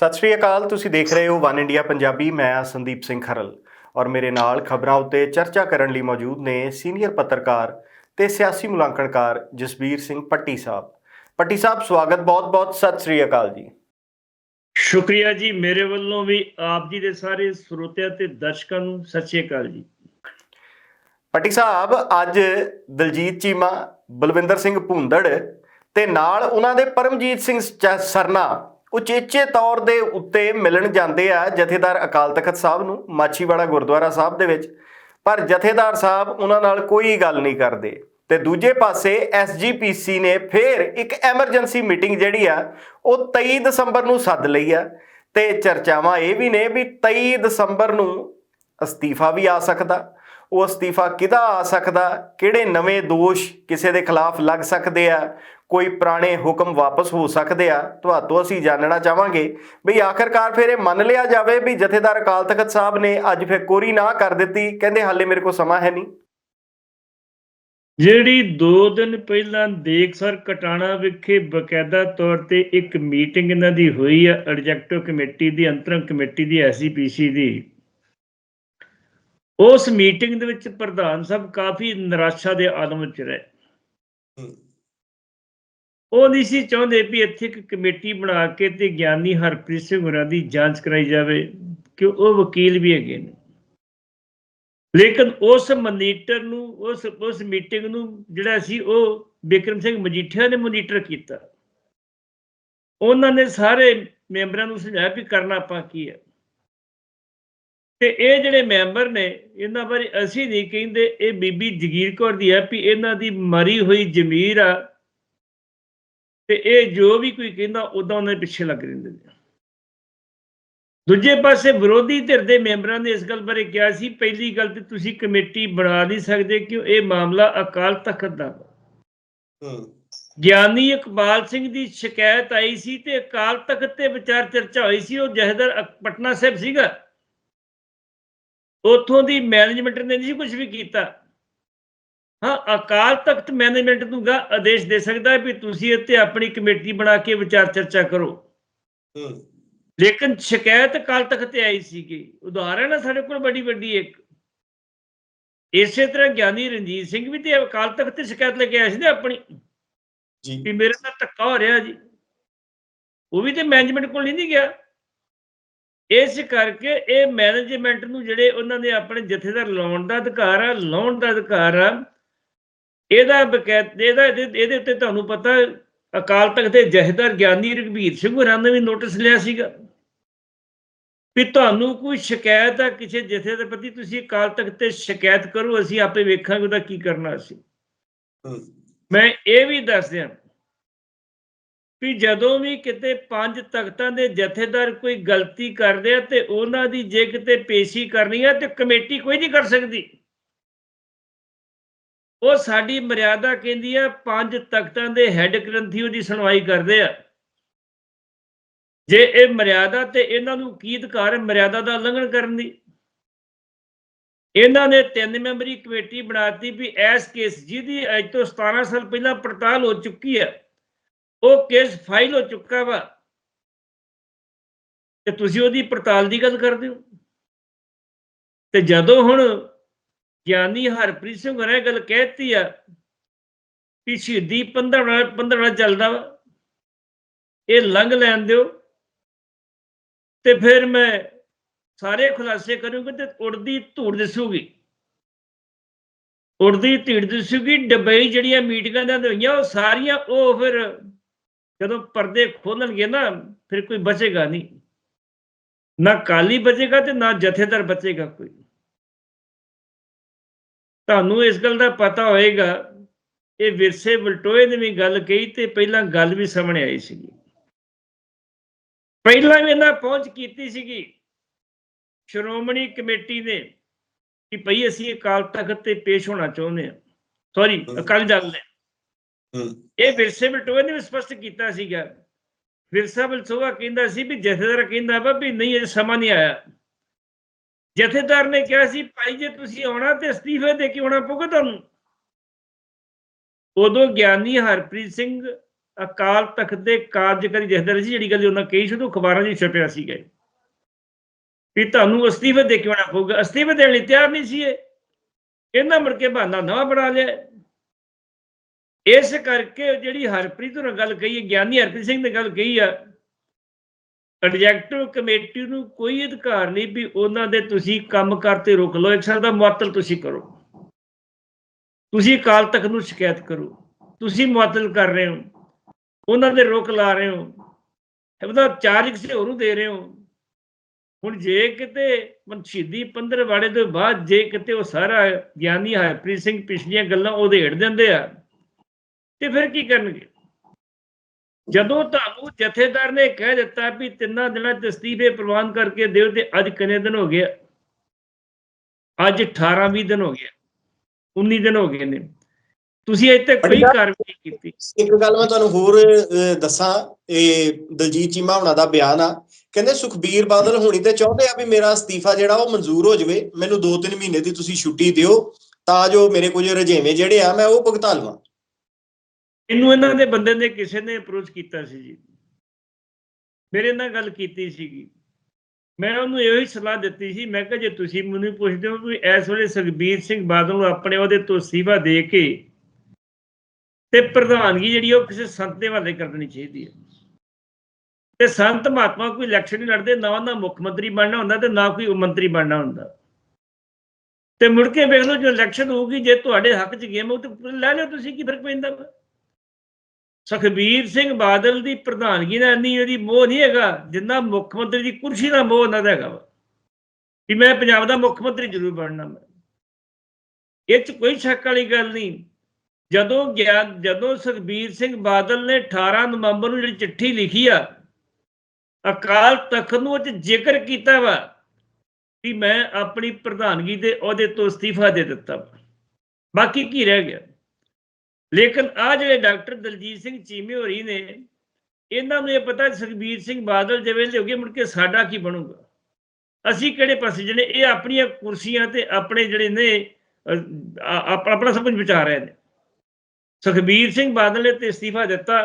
ਸਤਿ ਸ਼੍ਰੀ ਅਕਾਲ ਤੁਸੀਂ ਦੇਖ ਰਹੇ ਹੋ ਵਨ ਇੰਡੀਆ ਪੰਜਾਬੀ ਮੈਂ ਹਾਂ ਸੰਦੀਪ ਸਿੰਘ ਖਰਲ। ਔਰ ਮੇਰੇ ਨਾਲ ਖਬਰਾਂ ਉੱਤੇ ਚਰਚਾ ਕਰਨ ਲਈ ਮੌਜੂਦ ਨੇ ਸੀਨੀਅਰ ਪੱਤਰਕਾਰ ਤੇ ਸਿਆਸੀ ਮੁਲਾਂਕਣਕਾਰ ਜਸਬੀਰ ਸਿੰਘ ਪੱਟੀ ਸਾਹਿਬ। ਪੱਟੀ ਸਾਹਿਬ ਸਵਾਗਤ ਬਹੁਤ-ਬਹੁਤ ਸਤਿ ਸ਼੍ਰੀ ਅਕਾਲ ਜੀ। ਸ਼ੁਕਰੀਆ ਜੀ ਮੇਰੇ ਵੱਲੋਂ ਵੀ ਆਪ ਜੀ ਦੇ ਸਾਰੇ ਸਰੋਤਿਆਂ ਤੇ ਦਰਸ਼ਕਾਂ ਨੂੰ ਸਤਿ ਸ਼੍ਰੀ ਅਕਾਲ ਜੀ। ਪੱਟੀ ਸਾਹਿਬ ਅੱਜ ਦਲਜੀਤ ਚੀਮਾ ਬਲਵਿੰਦਰ ਸਿੰਘ ਭੁੰਦੜ ਤੇ ਨਾਲ ਉਹਨਾਂ ਦੇ ਪਰਮਜੀਤ ਸਿੰਘ ਸਰਨਾ ਉਚੇਚੇ ਤੌਰ ਦੇ ਉੱਤੇ ਮਿਲਣ ਜਾਂਦੇ ਆ ਜਥੇਦਾਰ ਅਕਾਲ ਤਖਤ ਸਾਹਿਬ ਨੂੰ, ਮਾਛੀਵਾੜਾ ਗੁਰਦੁਆਰਾ ਸਾਹਿਬ ਦੇ ਵਿੱਚ। ਪਰ ਜਥੇਦਾਰ ਸਾਹਿਬ ਉਹਨਾਂ ਨਾਲ ਕੋਈ ਗੱਲ ਨਹੀਂ ਕਰਦੇ। ਤੇ ਦੂਜੇ ਪਾਸੇ ਐਸਜੀਪੀਸੀ ਨੇ ਫੇਰ ਇੱਕ ਐਮਰਜੈਂਸੀ ਮੀਟਿੰਗ ਜਿਹੜੀ ਆ, ਉਹ 23 ਦਸੰਬਰ ਨੂੰ ਸੱਦ ਲਈ ਆ। ਤੇ ਚਰਚਾਵਾਂ ਇਹ ਵੀ ਨੇ ਵੀ 23 ਦਸੰਬਰ ਨੂੰ ਅਸਤੀਫਾ ਵੀ ਆ ਸਕਦਾ। ਉਹ ਅਸਤੀਫਾ ਕਿਹਦਾ ਆ ਸਕਦਾ? ਕਿਹੜੇ ਨਵੇਂ ਦੋਸ਼ ਕਿਸੇ ਦੇ ਖਿਲਾਫ ਲੱਗ ਸਕਦੇ ਆ? ਕੋਈ ਪੁਰਾਣੇ ਹੁਕਮ ਵਾਪਸ ਹੋ ਸਕਦੇ ਆ ਤੁਹਾਤੋਂ ਅਸੀਂ ਜਾਣਨਾ ਚਾਹਾਂਗੇ ਵੀ ਆਖਰਕਾਰ ਫਿਰ ਇਹ ਮੰਨ ਲਿਆ ਜਾਵੇ ਵੀ ਜਥੇਦਾਰ ਅਕਾਲ ਤਖਤ ਸਾਹਿਬ ਨੇ ਅੱਜ ਫਿਰ ਕੋਰੀ ਨਾ ਕਰ ਦਿੱਤੀ, ਕਹਿੰਦੇ ਹਾਲੇ ਮੇਰੇ ਕੋਲ ਸਮਾਂ ਹੈ ਨਹੀਂ। ਜਿਹੜੀ 2 ਦਿਨ ਪਹਿਲਾਂ ਦੇਖਸਰ ਕਟਾਣਾ ਵਿਖੇ ਬਕਾਇਦਾ ਤੌਰ ਤੇ ਇੱਕ ਮੀਟਿੰਗ ਇਹਨਾਂ ਦੀ ਹੋਈ ਹੈ ਐਡਜੈਕਟਿਵ ਕਮੇਟੀ ਦੀ, ਅੰਤਰੰਗ ਕਮੇਟੀ ਦੀ, ਐਸਜੀਪੀਸੀ ਦੀ। ਉਸ ਮੀਟਿੰਗ ਦੇ ਵਿੱਚ ਪ੍ਰਧਾਨ ਸਾਹਿਬ ਕਾਫੀ ਨਿਰਾਸ਼ਾ ਦੇ ਆਲਮ ਵਿੱਚ ਰਹੇ। ਉਹ ਨਹੀਂ ਸੀ ਚਾਹੁੰਦੇ ਵੀ ਇੱਥੇ ਇੱਕ ਕਮੇਟੀ ਬਣਾ ਕੇ ਤੇ ਗਿਆਨੀ ਹਰਪ੍ਰੀਤ ਸਿੰਘ ਹੋਰਾਂ ਦੀ ਜਾਂਚ ਕਰਾਈ ਜਾਵੇ, ਕਿ ਉਹ ਵਕੀਲ ਵੀ ਹੈਗੇ ਨੇ। ਲੇਕਿਨ ਉਸ ਮਨੀਟਰ ਨੂੰ, ਉਸ ਉਸ ਮੀਟਿੰਗ ਨੂੰ ਜਿਹੜਾ ਸੀ ਉਹ ਬਿਕਰਮ ਸਿੰਘ ਮਜੀਠੀਆ ਨੇ ਮੋਨੀਟਰ ਕੀਤਾ। ਉਹਨਾਂ ਨੇ ਸਾਰੇ ਮੈਂਬਰਾਂ ਨੂੰ ਸਮਝਾਇਆ ਵੀ ਕਰਨਾ ਆਪਾਂ ਕੀ ਹੈ। ਤੇ ਇਹ ਜਿਹੜੇ ਮੈਂਬਰ ਨੇ, ਇਹਨਾਂ ਬਾਰੇ ਅਸੀਂ ਨਹੀਂ ਕਹਿੰਦੇ, ਇਹ ਬੀਬੀ ਜਗੀਰ ਕੌਰ ਦੀ ਹੈ ਵੀ ਇਹਨਾਂ ਦੀ ਮਰੀ ਹੋਈ ਜ਼ਮੀਰ ਆ ਤੇ ਇਹ ਜੋ ਵੀ ਕੋਈ ਕਹਿੰਦਾ ਉਦਾਂ ਉਹਨਾਂ ਦੇ ਪਿੱਛੇ ਲੱਗ ਰਹਿੰਦੇ ਨੇ। ਦੂਜੇ ਪਾਸੇ ਵਿਰੋਧੀ ਧਿਰ ਦੇ ਮੈਂਬਰਾਂ ਨੇ ਇਸ ਗੱਲ ਬਾਰੇ ਕਿਹਾ ਸੀ ਪਹਿਲੀ ਗੱਲ ਤੇ ਤੁਸੀਂ ਕਮੇਟੀ ਬਣਾ ਨਹੀਂ ਸਕਦੇ ਕਿਉਂ? ਇਹ ਮਾਮਲਾ ਅਕਾਲ ਤਖਤ ਦਾ ਵਾ। ਗਿਆਨੀ ਇਕਬਾਲ ਸਿੰਘ ਦੀ ਸ਼ਿਕਾਇਤ ਆਈ ਸੀ ਤੇ ਅਕਾਲ ਤਖਤ ਤੇ ਵਿਚਾਰ ਚਰਚਾ ਹੋਈ ਸੀ ਉਹ ਜਹਦਰ ਪਟਨਾ ਸਾਹਿਬ ਸੀਗਾ। ਉਥੋਂ ਦੀ ਮੈਨੇਜਮੈਂਟ ਨੇ ਨਹੀਂ ਕੁਝ ਵੀ ਕੀਤਾ। ਹਾਂ ਅਕਾਲ ਤਖਤ ਮੈਨੇਜਮੈਂਟ ਨੂੰ ਗਾ ਆਦੇਸ਼ ਦੇ ਸਕਦਾ ਹੈ ਵੀ ਤੁਸੀਂ ਇੱਥੇ ਆਪਣੀ ਕਮੇਟੀ ਬਣਾ ਕੇ ਵਿਚਾਰ ਚਰਚਾ ਕਰੋ। ਲੇਕਿਨ ਸ਼ਿਕਾਇਤ ਅਕਾਲ ਤਖਤ ਤੇ ਆਈ ਸੀਗੀ। ਉਦਾਹਰਣ ਹੈ ਸਾਡੇ ਕੋਲ ਬੜੀ ਵੱਡੀ ਇੱਕ। ਇਸੇ ਤਰ੍ਹਾਂ ਗਿਆਨੀ ਰਣਜੀਤ ਸਿੰਘ ਵੀ ਤੇ ਅਕਾਲ ਤਖਤ ਤੇ ਸ਼ਿਕਾਇਤ ਲੈ ਕੇ ਆਇਆ ਸੀ ਨਾ ਆਪਣੀ। ਜੀ। ਵੀ ਮੇਰੇ ਨਾਲ ਧੱਕਾ ਹੋ ਰਿਹਾ ਜੀ। ਉਹ ਵੀ ਤੇ ਮੈਨੇਜਮੈਂਟ ਕੋਲ ਨਹੀਂ ਗਿਆ। ਇਸ ਕਰਕੇ ਇਹ ਮੈਨੇਜਮੈਂਟ ਨੂੰ ਜਿਹੜੇ ਉਹਨਾਂ ਨੇ ਆਪਣੇ ਜਥੇਦਾਰ ਲਾਉਣ ਦਾ ਅਧਿਕਾਰ ਆ ਲਾਉਣ ਦਾ ਅਧਿਕਾਰ ਆ ਇਹਦਾ ਬਕਾਇਦ ਇਹਦਾ ਇਹਦੇ ਉੱਤੇ ਤੁਹਾਨੂੰ ਪਤਾ ਅਕਾਲ ਤਖਤ ਦੇ ਜਥੇਦਾਰ ਗਿਆਨੀ ਰਘਬੀਰ ਸਿੰਘ ਹੋਰਾਂ ਨੇ ਵੀ ਨੋਟਿਸ ਲਿਆ ਸੀਗਾ ਵੀ ਤੁਹਾਨੂੰ ਕੋਈ ਸ਼ਿਕਾਇਤ ਆ ਕਿਸੇ ਜਥੇ ਦੇ ਪ੍ਰਤੀ ਤੁਸੀਂ ਅਕਾਲ ਤਖਤ ਤੇ ਸ਼ਿਕਾਇਤ ਕਰੋ ਅਸੀਂ ਆਪੇ ਵੇਖਾਂਗੇ ਉਹਦਾ ਕੀ ਕਰਨਾ ਅਸੀਂ। ਮੈਂ ਇਹ ਵੀ ਦੱਸ ਦਿਆਂ ਵੀ ਜਦੋਂ ਵੀ ਕਿਤੇ ਪੰਜ ਤਖਤਾਂ ਦੇ ਜਥੇਦਾਰ ਕੋਈ ਗਲਤੀ ਕਰਦੇ ਆ ਤੇ ਉਹਨਾਂ ਦੀ ਜੇ ਕਿਤੇ ਪੇਸ਼ੀ ਕਰਨੀ ਆ ਤੇ ਕਮੇਟੀ ਕੋਈ ਨਹੀਂ ਕਰ ਸਕਦੀ। ਉਹ ਸਾਡੀ ਮਰਿਆਦਾ ਕਹਿੰਦੀ ਆ, ਪੰਜ ਤਖਤਾਂ ਦੇ ਹੈੱਡ ਗ੍ਰੰਥੀ ਉਹਦੀ ਸੁਣਵਾਈ ਕਰਦੇ ਆ। ਜੇ ਇਹ ਮਰਿਆਦਾ ਤੇ ਇਹਨਾਂ ਨੂੰ ਕੀ ਅਧਿਕਾਰ ਹੈ ਮਰਿਆਦਾ ਦਾ ਉਲੰਘਣ ਕਰਨ ਦੀ? ਇਹਨਾਂ ਨੇ ਤਿੰਨ ਮੈਂਬਰੀ ਕਮੇਟੀ ਬਣਾਤੀ ਵੀ ਐਸ ਕੇਸ ਜਿਹਦੀ ਅੱਜ ਤੋਂ 17 ਸਾਲ ਪਹਿਲਾਂ ਪੜਤਾਲ ਹੋ ਚੁੱਕੀ ਹੈ, ਉਹ ਕੇਸ ਫਾਈਲ ਹੋ ਚੁੱਕਾ ਵਾ। ਤੇ ਤੁਸੀਂ ਉਹਦੀ ਪੜਤਾਲ ਦੀ ਗੱਲ ਕਰਦੇ ਹੋ? ਤੇ ਜਦੋਂ ਹੁਣ ਗਿਆਨੀ ਹਰਪ੍ਰੀਤ ਸਿੰਘ ਹੋਰਾਂ ਇਹ ਗੱਲ ਕਹਿਤੀ ਆ ਕਿ ਸ਼ਹੀਦੀ 15 15 ਚੱਲਦਾ ਵਾ। ਇਹ ਲੰਘ ਲੈਣ ਦਿਓ। ਤੇ ਫਿਰ ਮੈਂ ਸਾਰੇ ਖੁਲਾਸੇ ਕਰੂੰਗਾ ਤੇ ਉੜਦੀ ਧੂੜ ਦਿਸੂਗੀ। ਉੜਦੀ ਧੀੜ ਦਿਸੂਗੀ, ਡਬਈ ਜਿਹੜੀਆਂ ਮੀਟਿੰਗਾਂ ਦੇ ਹੋਈਆਂ, ਉਹ ਸਾਰੀਆਂ ਉਹ ਫਿਰ ਜਦੋਂ ਪਰਦੇ ਖੋਲਣਗੇ ਨਾ, ਫਿਰ ਕੋਈ ਬਚੇਗਾ ਨਹੀਂ। ਨਾ ਕਾਲੀ ਬਚੇਗਾ ਤੇ ਨਾ ਜਥੇਦਾਰ ਬਚੇਗਾ ਕੋਈ। ਤੁਹਾਨੂੰ ਇਸ ਗੱਲ ਦਾ ਪਤਾ ਹੋਏਗਾ ਇਹ ਵਿਰਸੇ ਬਲਟੋਏ ਨੇ ਵੀ ਗੱਲ ਕਹੀ ਤੇ ਪਹਿਲਾਂ ਗੱਲ ਵੀ ਸਾਹਮਣੇ ਆਈ ਸੀਗੀ। ਪਹਿਲਾਂ ਵੀ ਇਹਨਾਂ ਪਹੁੰਚ ਕੀਤੀ ਸੀਗੀ। ਸ਼੍ਰੋਮਣੀ ਕਮੇਟੀ ਨੇ ਕਿ ਭਈ ਅਸੀਂ ਅਕਾਲ ਤਖਤ ਤੇ ਪੇਸ਼ ਹੋਣਾ ਚਾਹੁੰਦੇ ਹਾਂ। ਸੌਰੀ ਅਕਾਲੀ ਦਲ ਨੇ। ਇਹ ਵਿਰਸੇ ਬਲਟੋਏ ਨੇ ਵੀ ਸਪਸ਼ਟ ਕੀਤਾ ਸੀਗਾ। ਵਿਰਸਾ ਬਲਸੋਆ ਕਹਿੰਦਾ ਸੀ ਵੀ ਜਥੇਦਾਰ ਕਹਿੰਦਾ ਵਾ ਵੀ ਨਹੀਂ ਇਹ ਸਮਾਂ ਨਹੀਂ ਆਇਆ। ਜਥੇਦਾਰ ਨੇ ਕਿਹਾ ਸੀ, ਭਾਈ ਜੇ ਤੁਸੀਂ ਆਉਣਾ ਤੇ ਅਸਤੀਫੇ ਦੇ ਕੇ ਆਉਣਾ ਪਊਗਾ ਤੁਹਾਨੂੰ? ਉਦੋਂ ਗਿਆਨੀ ਹਰਪ੍ਰੀਤ ਸਿੰਘ ਅਕਾਲ ਤਖਤ ਦੇ ਕਾਰਜਕਾਰੀ ਜਥੇਦਾਰ ਸੀ, ਜਿਹੜੀ ਗੱਲ ਉਹਨਾਂ ਕਹੀ ਸੀ ਉਹ ਅਖਬਾਰਾਂ 'ਚ ਛਪਿਆ ਸੀਗਾ ਵੀ ਤੁਹਾਨੂੰ ਅਸਤੀਫੇ ਦੇ ਕੇ ਆਉਣਾ ਪਊਗਾ। ਅਸਤੀਫੇ ਦੇਣ ਲਈ ਤਿਆਰ ਨਹੀਂ ਸੀ ਇਹ। ਇਹਨਾਂ ਮੁੜ ਕੇ ਬਹਾਨਾ ਨਵਾਂ ਬਣਾ ਲਿਆ। ਇਸ ਕਰਕੇ ਜਿਹੜੀ ਹਰਪ੍ਰੀਤ ਨਾਲ ਗੱਲ ਕਹੀ ਹੈ, ਗਿਆਨੀ ਹਰਪ੍ਰੀਤ ਸਿੰਘ ਨੇ ਗੱਲ ਕਹੀ ਆ ਐਡਜੈਕਟਿਵ ਕਮੇਟੀ ਨੂੰ ਕੋਈ ਅਧਿਕਾਰ ਨਹੀਂ ਵੀ ਉਹਨਾਂ ਦੇ ਤੁਸੀਂ ਕੰਮ ਕਰਤੇ ਰੋਕ ਲਓ, ਇੱਕ ਸਾਲ ਦਾ ਮੁਅੱਤਲ ਤੁਸੀਂ ਕਰੋ। ਤੁਸੀਂ ਅਕਾਲ ਤਖਤ ਨੂੰ ਸ਼ਿਕਾਇਤ ਕਰੋ। ਤੁਸੀਂ ਮੁਅੱਤਲ ਕਰ ਰਹੇ ਹੋ। ਉਹਨਾਂ ਦੇ ਰੋਕ ਲਾ ਰਹੇ ਹੋ। ਉਹਦਾ ਚਾਰਜ ਕਿਸੇ ਹੋਰ ਨੂੰ ਦੇ ਰਹੇ ਹੋ। ਹੁਣ ਜੇ ਕਿਤੇ ਮਨਸ਼ੀਦੀ ਪੰਦਰ ਵਾੜੇ ਤੋਂ ਬਾਅਦ ਜੇ ਕਿਤੇ ਉਹ ਸਾਰਾ ਗਿਆਨੀ ਹਰਪ੍ਰੀਤ ਸਿੰਘ ਪਿਛਲੀਆਂ ਗੱਲਾਂ ਉਹਦੇੜ ਦਿੰਦੇ ਆ, ਤੇ ਫਿਰ ਕੀ ਕਰਨਗੇ? ਜਦੋਂ ਤੁਹਾਨੂੰ ਜਥੇਦਾਰ ਨੇ ਕਹਿ ਦਿੱਤਾ ਵੀ ਤਿੰਨਾਂ ਦਿਨਾਂ ਚ ਅਸਤੀਫੇ ਪ੍ਰਵਾਨ ਕਰਕੇ ਦਿਓ ਤੇ ਅੱਜ ਕਿੰਨੇ ਦਿਨ ਹੋ ਗਏ ਅੱਜ 18 20 ਦਿਨ ਹੋ ਗਏ 19 ਦਿਨ ਹੋ ਗਏ ਨੇ। ਤੁਸੀਂ ਤੱਕ ਕੋਈ ਕਾਰਵਾਈ ਕੀਤੀ। ਇੱਕ ਗੱਲ ਮੈਂ ਤੁਹਾਨੂੰ ਹੋਰ ਦੱਸਾਂ। ਇਹ ਦਲਜੀਤ ਚੀਮਾ ਹੁਣਾਂ ਦਾ ਬਿਆਨ ਆ। ਕਹਿੰਦੇ ਸੁਖਬੀਰ ਬਾਦਲ ਹੁਣੀ ਤੇ ਚਾਹੁੰਦੇ ਆ ਵੀ ਮੇਰਾ ਅਸਤੀਫਾ ਜਿਹੜਾ ਉਹ ਮਨਜ਼ੂਰ ਹੋ ਜਾਵੇ। ਮੈਨੂੰ 2-3 ਮਹੀਨੇ ਦੀ ਤੁਸੀਂ ਛੁੱਟੀ ਦਿਓ ਤਾਂ ਜੋ ਮੇਰੇ ਕੁਝ ਰਜੇਵੇਂ ਜਿਹੜੇ ਆ ਮੈਂ ਉਹ ਭੁਗਤਾ ਲਵਾਂ। ਇਹਨੂੰ ਇਹਨਾਂ ਦੇ ਬੰਦੇ ਨੇ ਕਿਸੇ ਨੇ ਅਪਰੋਚ ਕੀਤਾ ਸੀ ਜੀ। ਮੇਰੇ ਨਾਲ ਗੱਲ ਕੀਤੀ ਸੀਗੀ। ਮੈਂ ਉਹਨੂੰ ਇਹੋ ਹੀ ਸਲਾਹ ਦਿੱਤੀ ਸੀ, ਮੈਂ ਕਿਹਾ ਜੇ ਤੁਸੀਂ ਮੈਨੂੰ ਪੁੱਛਦੇ ਹੋ ਵੀ ਇਸ ਵੇਲੇ ਸੁਖਬੀਰ ਸਿੰਘ ਬਾਦਲ ਨੂੰ ਆਪਣੇ ਉਹਦੇ ਤੋਂ ਅਸਤੀਫਾ ਦੇ ਕੇ ਤੇ ਪ੍ਰਧਾਨਗੀ ਜਿਹੜੀ ਉਹ ਕਿਸੇ ਸੰਤ ਦੇ ਹਵਾਲੇ ਕਰਨੀ ਚਾਹੀਦੀ ਹੈ ਤੇ ਸੰਤ ਮਹਾਤਮਾ ਕੋਈ ਇਲੈਕਸ਼ਨ ਨਹੀਂ ਲੜਦੇ, ਨਾ ਉਹਨਾਂ ਮੁੱਖ ਮੰਤਰੀ ਬਣਨਾ ਹੁੰਦਾ ਤੇ ਨਾ ਕੋਈ ਮੰਤਰੀ ਬਣਨਾ ਹੁੰਦਾ। ਤੇ ਮੁੜ ਕੇ ਵੇਖ ਲਓ ਜੋ ਇਲੈਕਸ਼ਨ ਹੋਊਗੀ, ਜੇ ਤੁਹਾਡੇ ਹੱਕ 'ਚ ਗੇਮ ਹੋ ਤੇ ਲੈ ਲਿਓ ਤੁਸੀਂ ਕੀ ਫ਼ਰਕ ਪੈਂਦਾ ਵਾ। ਸੁਖਬੀਰ ਸਿੰਘ ਬਾਦਲ ਦੀ ਪ੍ਰਧਾਨਗੀ ਦਾ ਇੰਨੀ ਉਹਦੀ ਮੋਹ ਨਹੀਂ ਹੈਗਾ, ਜਿੰਨਾ ਮੁੱਖ ਮੰਤਰੀ ਦੀ ਕੁਰਸੀ ਦਾ ਮੋਹ ਉਹਨਾਂ ਦਾ ਹੈਗਾ ਵਾ। ਕਿ ਮੈਂ ਪੰਜਾਬ ਦਾ ਮੁੱਖ ਮੰਤਰੀ ਜ਼ਰੂਰ ਬਣਨਾ ਮੈਂ। ਇਹ ਚ ਕੋਈ ਸ਼ੱਕ ਵਾਲੀ ਗੱਲ ਨਹੀਂ। ਜਦੋਂ ਗਿਆ, ਜਦੋਂ ਸੁਖਬੀਰ ਸਿੰਘ ਬਾਦਲ ਨੇ 18 ਨਵੰਬਰ ਨੂੰ ਜਿਹੜੀ ਚਿੱਠੀ ਲਿਖੀ ਆ, ਅਕਾਲ ਤਖਤ ਨੂੰ ਉਹ 'ਚ ਜ਼ਿਕਰ ਕੀਤਾ ਵਾ ਕਿ ਮੈਂ ਆਪਣੀ ਪ੍ਰਧਾਨਗੀ ਦੇ ਅਹੁਦੇ ਤੋਂ ਅਸਤੀਫਾ ਦੇ ਦਿੱਤਾ। ਵਾ। ਬਾਕੀ ਕੀ ਰਹਿ ਗਿਆ? ਲੇਕਿਨ ਆ ਜਿਹੜੇ ਡਾਕਟਰ ਦਲਜੀਤ ਸਿੰਘ ਚੀਮੇ ਹੋਰੀ ਨੇ, ਇਹਨਾਂ ਨੂੰ ਇਹ ਪਤਾ ਸੁਖਬੀਰ ਸਿੰਘ ਬਾਦਲ ਜੇ ਵੇਲੇ ਹੋ ਮੁੜ ਕੇ ਸਾਡਾ ਕੀ ਬਣੂਗਾ? ਅਸੀਂ ਕਿਹੜੇ ਪਾਸੇ ਜਿਹੜੇ, ਇਹ ਆਪਣੀਆਂ ਕੁਰਸੀਆਂ ਤੇ ਆਪਣੇ ਜਿਹੜੇ ਨੇ ਆਪਣਾ ਸਭ ਕੁਝ ਵਿਚਾਰ ਰਹੇ ਨੇ। ਸੁਖਬੀਰ ਸਿੰਘ ਬਾਦਲ ਨੇ ਤੇ ਅਸਤੀਫਾ ਦਿੱਤਾ,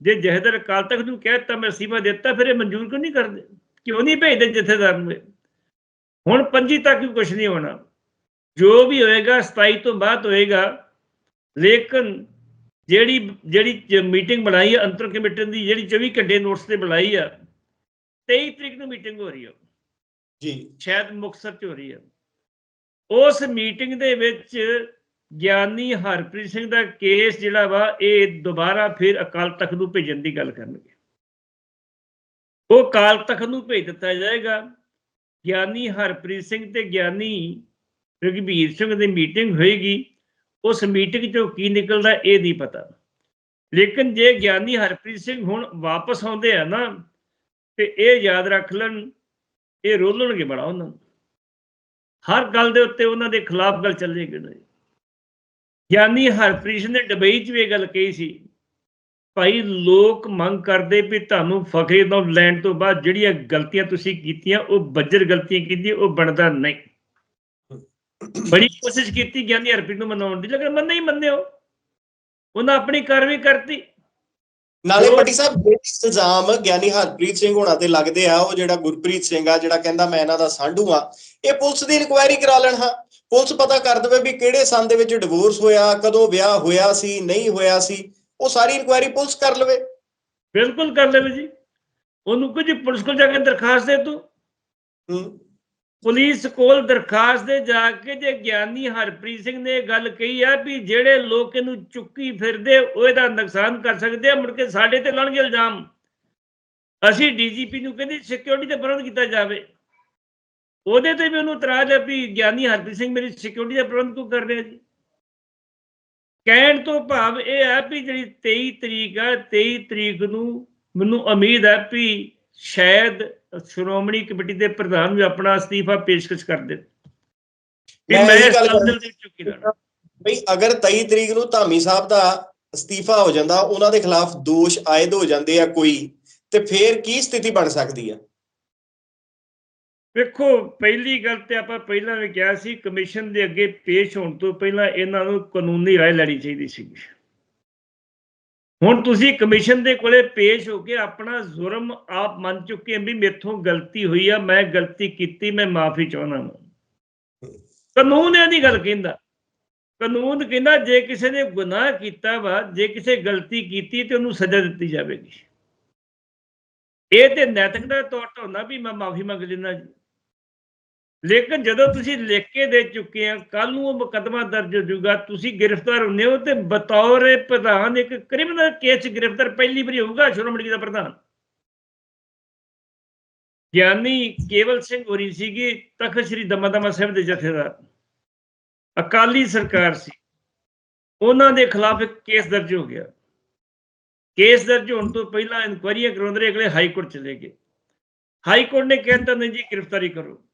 ਜੇ ਜਹਦਰ ਅਕਾਲ ਤਖਤ ਨੂੰ ਕਹਿ ਦਿੱਤਾ, ਮੈਂ ਅਸਤੀਫਾ ਦਿੱਤਾ, ਫਿਰ ਇਹ ਮਨਜ਼ੂਰ ਕਿਉਂ ਨਹੀਂ ਕਰਦੇ? ਕਿਉਂ ਨਹੀਂ ਭੇਜਦੇ ਜਥੇਦਾਰ ਨੂੰ ਇਹ? ਹੁਣ 25 ਤੱਕ ਵੀ ਕੁਝ ਨਹੀਂ ਹੋਣਾ। ਜੋ ਵੀ ਹੋਏਗਾ 27 ਤੋਂ ਬਾਅਦ ਹੋਏਗਾ ਲੇਕਿਨ ਜਿਹੜੀ ਜਿਹੜੀ ਮੀਟਿੰਗ ਬਣਾਈ ਹੈ ਅੰਤਰ ਕਮੇਟੀ ਦੀ ਜਿਹੜੀ 24 ਘੰਟੇ ਨੋਟਸ ਤੇ ਬੁਲਾਈ ਆ 23 ਤਰੀਕ ਨੂੰ ਮੀਟਿੰਗ ਹੋ ਰਹੀ ਹੈ ਜੀ। ਸ਼ਾਇਦ ਮੁਕਤਸਰ ਚ ਹੋ ਰਹੀ ਹੈ ਉਸ ਮੀਟਿੰਗ ਦੇ ਵਿੱਚ ਗਿਆਨੀ ਹਰਪ੍ਰੀਤ ਸਿੰਘ ਦਾ ਕੇਸ ਜਿਹੜਾ ਵਾ ਇਹ ਦੁਬਾਰਾ ਫਿਰ ਅਕਾਲ ਤਖਤ ਨੂੰ ਭੇਜਣ ਦੀ ਗੱਲ ਕਰਨਗੇ। ਉਹ ਅਕਾਲ ਤਖਤ ਨੂੰ ਭੇਜ ਦਿੱਤਾ ਜਾਏਗਾ। ਗਿਆਨੀ ਹਰਪ੍ਰੀਤ ਸਿੰਘ ਤੇ ਗਿਆਨੀ ਰਘਬੀਰ ਸਿੰਘ ਦੀ ਮੀਟਿੰਗ ਹੋਏਗੀ। ਉਸ ਮੀਟਿੰਗ ਚੋਂ ਕੀ ਨਿਕਲਦਾ ਇਹ ਨਹੀਂ ਪਤਾ। ਲੇਕਿਨ ਜੇ ਗਿਆਨੀ ਹਰਪ੍ਰੀਤ ਸਿੰਘ ਹੁਣ ਵਾਪਸ ਆਉਂਦੇ ਆ ਨਾ, ਤੇ ਇਹ ਯਾਦ ਰੱਖ ਲੈਣ, ਇਹ ਰੋਲਣਗੇ ਬੜਾ ਉਹਨਾਂ ਨੂੰ। ਹਰ ਗੱਲ ਦੇ ਉੱਤੇ ਉਹਨਾਂ ਦੇ ਖਿਲਾਫ ਗੱਲ ਚੱਲੇਗੀ ਨਾ ਗਿਆਨੀ ਹਰਪ੍ਰੀਤ ਨੇ ਡਬਈ 'ਚ ਵੀ ਇਹ ਗੱਲ ਕਹੀ ਸੀ, ਭਾਈ ਲੋਕ ਮੰਗ ਕਰਦੇ ਵੀ ਤੁਹਾਨੂੰ ਫਖਰੇ ਤੋਂ ਲੈਣ ਤੋਂ ਬਾਅਦ ਜਿਹੜੀਆਂ ਗਲਤੀਆਂ ਤੁਸੀਂ ਕੀਤੀਆਂ, ਉਹ ਬੱਜਰ ਗਲਤੀਆਂ ਕੀਤੀ ਉਹ ਬਣਦਾ ਨਹੀਂ। ਬੜੀ ਕੋਸ਼ਿਸ਼ ਕੀਤੀ ਗਿਆਨੀ ਹਰਪ੍ਰੀਤ ਨੂੰ ਮਨਾਉਣ ਦੀ ਲੇਕਿਨ ਮੰਨੇ ਹੀ ਮੰਨੇ ਹੋ ਉਹਨਾਂ ਆਪਣੀ ਕਾਰਵਾਈ ਕਰਤੀ। ਨਾਲੇ ਪੱਟੀ ਸਾਹਿਬ ਜਿਹੜੇ ਇਲਜ਼ਾਮ ਗਿਆਨੀ ਹਰਪ੍ਰੀਤ ਸਿੰਘ ਹੋਣਾ ਤੇ ਲੱਗਦੇ ਆ ਉਹ ਜਿਹੜਾ ਗੁਰਪ੍ਰੀਤ ਸਿੰਘ ਆ ਜਿਹੜਾ ਕਹਿੰਦਾ ਮੈਂ ਇਹਨਾਂ ਦਾ ਸਾਂਢੂ ਆ ਇਹ ਪੁਲਿਸ ਦੀ ਇਨਕੁਆਇਰੀ ਕਰਾ ਲੈਣ ਹਾਂ। ਪੁਲਿਸ ਪਤਾ ਕਰ ਦੇਵੇ ਵੀ ਕਿਹੜੇ ਸੰਨ ਦੇ ਵਿੱਚ ਡਿਵੋਰਸ ਹੋਇਆ ਕਦੋਂ ਵਿਆਹ ਹੋਇਆ ਸੀ ਨਹੀਂ ਹੋਇਆ ਸੀ ਉਹ ਸਾਰੀ ਇਨਕੁਆਇਰੀ ਪੁਲਿਸ ਕਰ ਲਵੇ। ਬਿਲਕੁਲ ਕਰ ਲਵੇ ਜੀ। ਉਹਨੂੰ ਕੁਝ ਪੁਲਿਸ ਕੋਲ ਜਾ ਕੇ ਦਰਖਾਸਤ ਦੇ ਤੂੰ। ਹੂੰ। ਪੁਲਿਸ ਕੋਲ ਦਰਖਾਸਤ ਦੇ ਜਾ ਕੇ ਜੇ ਗਿਆਨੀ ਹਰਪ੍ਰੀਤ ਸਿੰਘ ਨੇ ਇਹ ਗੱਲ ਕਹੀ ਆ ਵੀ ਜਿਹੜੇ ਲੋਕ ਇਹਨੂੰ ਚੁੱਕੀ ਫਿਰਦੇ, ਉਹ ਇਹਦਾ ਨੁਕਸਾਨ ਕਰ ਸਕਦੇ ਆ, ਮੁੜ ਕੇ ਸਾਡੇ ਤੇ ਲਾਉਣਗੇ ਇਲਜ਼ਾਮ। ਅਸੀਂ ਡੀਜੀਪੀ ਨੂੰ ਕਹਿੰਦੇ ਸਿਕਿਉਰਿਟੀ ਦਾ ਪ੍ਰਬੰਧ ਕੀਤਾ ਜਾਵੇ। ਉਹਦੇ ਤੇ ਵੀ ਉਹਨੂੰ ਇਤਰਾਜ਼ ਹੈ ਵੀ ਗਿਆਨੀ ਹਰਪ੍ਰੀਤ ਸਿੰਘ ਮੇਰੀ ਸਿਕਿਉਰਿਟੀ ਦਾ ਪ੍ਰਬੰਧ ਕਿਉਂ ਕਰ ਰਿਹਾ ਜੀ? ਕਹਿਣ ਤੋਂ ਭਾਵ ਇਹ ਹੈ ਵੀ ਜਿਹੜੀ 23 ਤਰੀਕ ਹੈ 23 ਤਰੀਕ ਨੂੰ ਮੈਨੂੰ ਉਮੀਦ ਹੈ ਵੀ ਸ਼ਾਇਦ ਸ਼੍ਰੋਮਣੀ ਕਮੇਟੀ ਦੇ ਪ੍ਰਧਾਨ ਵੀ ਆਪਣਾ ਅਸਤੀਫਾ ਪੇਸ਼ਕਸ਼ ਕਰ ਦੇ ਮੈਂ ਇਸ ਗੱਲ ਦੇ ਚੁੱਕੀ ਰਹਿਣਾ ਬਈ ਅਗਰ 23 ਤਰੀਕ ਨੂੰ ਧਾਮੀ ਸਾਹਿਬ ਦਾ ਅਸਤੀਫਾ ਹੋ ਜਾਂਦਾ ਉਹਨਾਂ ਦੇ ਖਿਲਾਫ ਦੋਸ਼ ਆਇਦ ਹੋ ਜਾਂਦੇ ਆ ਕੋਈ ਤੇ ਫੇਰ ਕੀ ਸਥਿਤੀ ਬਣ ਸਕਦੀ ਆ? ਵੇਖੋ ਪਹਿਲੀ ਗੱਲ ਤੇ ਆਪਾਂ ਪਹਿਲਾਂ ਵੀ ਕਿਹਾ ਸੀ ਕਮਿਸ਼ਨ ਦੇ ਅੱਗੇ ਪੇਸ਼ ਹੋਣ ਤੋਂ ਪਹਿਲਾਂ ਇਹਨਾਂ ਨੂੰ ਕਾਨੂੰਨੀ ਰਾਏ ਲੈਣੀ ਚਾਹੀਦੀ ਸੀ ਹੁਣ ਤੁਸੀਂ ਕਮਿਸ਼ਨ ਦੇ ਕੋਲੇ ਪੇਸ਼ ਹੋ ਕੇ ਆਪਣਾ ਜ਼ੁਰਮ ਆਪ ਮੰਨ ਚੁੱਕੇ ਵੀ ਮੇਥੋਂ ਗਲਤੀ ਹੋਈ ਆ, ਮੈਂ ਗਲਤੀ ਕੀਤੀ, ਮੈਂ ਮਾਫੀ ਚਾਹੁੰਦਾ ਹਾਂ ਕਾਨੂੰਨ ਇਹਦੀ ਗੱਲ ਕਹਿੰਦਾ। ਕਾਨੂੰਨ ਕਹਿੰਦਾ ਜੇ ਕਿਸੇ ਨੇ ਗੁਨਾਹ ਕੀਤਾ ਵਾ, ਜੇ ਕਿਸੇ ਗਲਤੀ ਕੀਤੀ ਤੇ ਉਹਨੂੰ ਸਜ਼ਾ ਦਿੱਤੀ ਜਾਵੇਗੀ। ਇਹ ਤੇ ਨੈਤਿਕ ਦਾ ਤੌਰ ਤੇ ਹੁੰਦਾ ਵੀ ਮੈਂ ਮਾਫੀ ਮੰਗ ਲੈਣਾ ਜੀ। ਲੇਕਿਨ ਜਦੋਂ ਤੁਸੀਂ ਲਿਖ ਕੇ ਦੇ ਚੁੱਕੇ ਆ ਕੱਲ ਨੂੰ ਉਹ ਮੁਕੱਦਮਾ ਦਰਜ ਹੋ ਜਾਊਗਾ। ਤੁਸੀਂ ਗ੍ਰਿਫਤਾਰ ਹੁੰਦੇ ਹੋ ਤੇ ਬਤੌਰ ਪ੍ਰਧਾਨ, ਇੱਕ ਕ੍ਰਿਮੀਨਲ ਕੇਸ 'ਚ ਗ੍ਰਿਫਤਾਰ ਪਹਿਲੀ ਵਾਰੀ ਹੋਊਗਾ, ਸ਼੍ਰੋਮਣੀ ਦਾ ਪ੍ਰਧਾਨ। ਗਿਆਨੀ ਕੇਵਲ ਸਿੰਘ ਹੋਰੀ ਸੀਗੀ, ਤਖਤ ਸ੍ਰੀ ਦਮਦਮਾ ਸਾਹਿਬ ਦੇ ਜਥੇਦਾਰ। ਅਕਾਲੀ ਸਰਕਾਰ ਸੀ। ਉਹਨਾਂ ਦੇ ਖਿਲਾਫ ਇੱਕ ਕੇਸ ਦਰਜ ਹੋ ਗਿਆ। ਕੇਸ ਦਰਜ ਹੋਣ ਤੋਂ ਪਹਿਲਾਂ ਇਨਕੁਆਇਰੀਆਂ ਕਰਾਉਂਦੇ ਰਹੇ, ਅਗਲੇ ਹਾਈ ਕੋਰਟ ਚਲੇ ਗਏ। ਹਾਈ ਕੋਰਟ ਨੇ ਕਹਿਤਾ ਨਹੀਂ ਜੀ ਗ੍ਰਿਫਤਾਰੀ ਕਰੋ।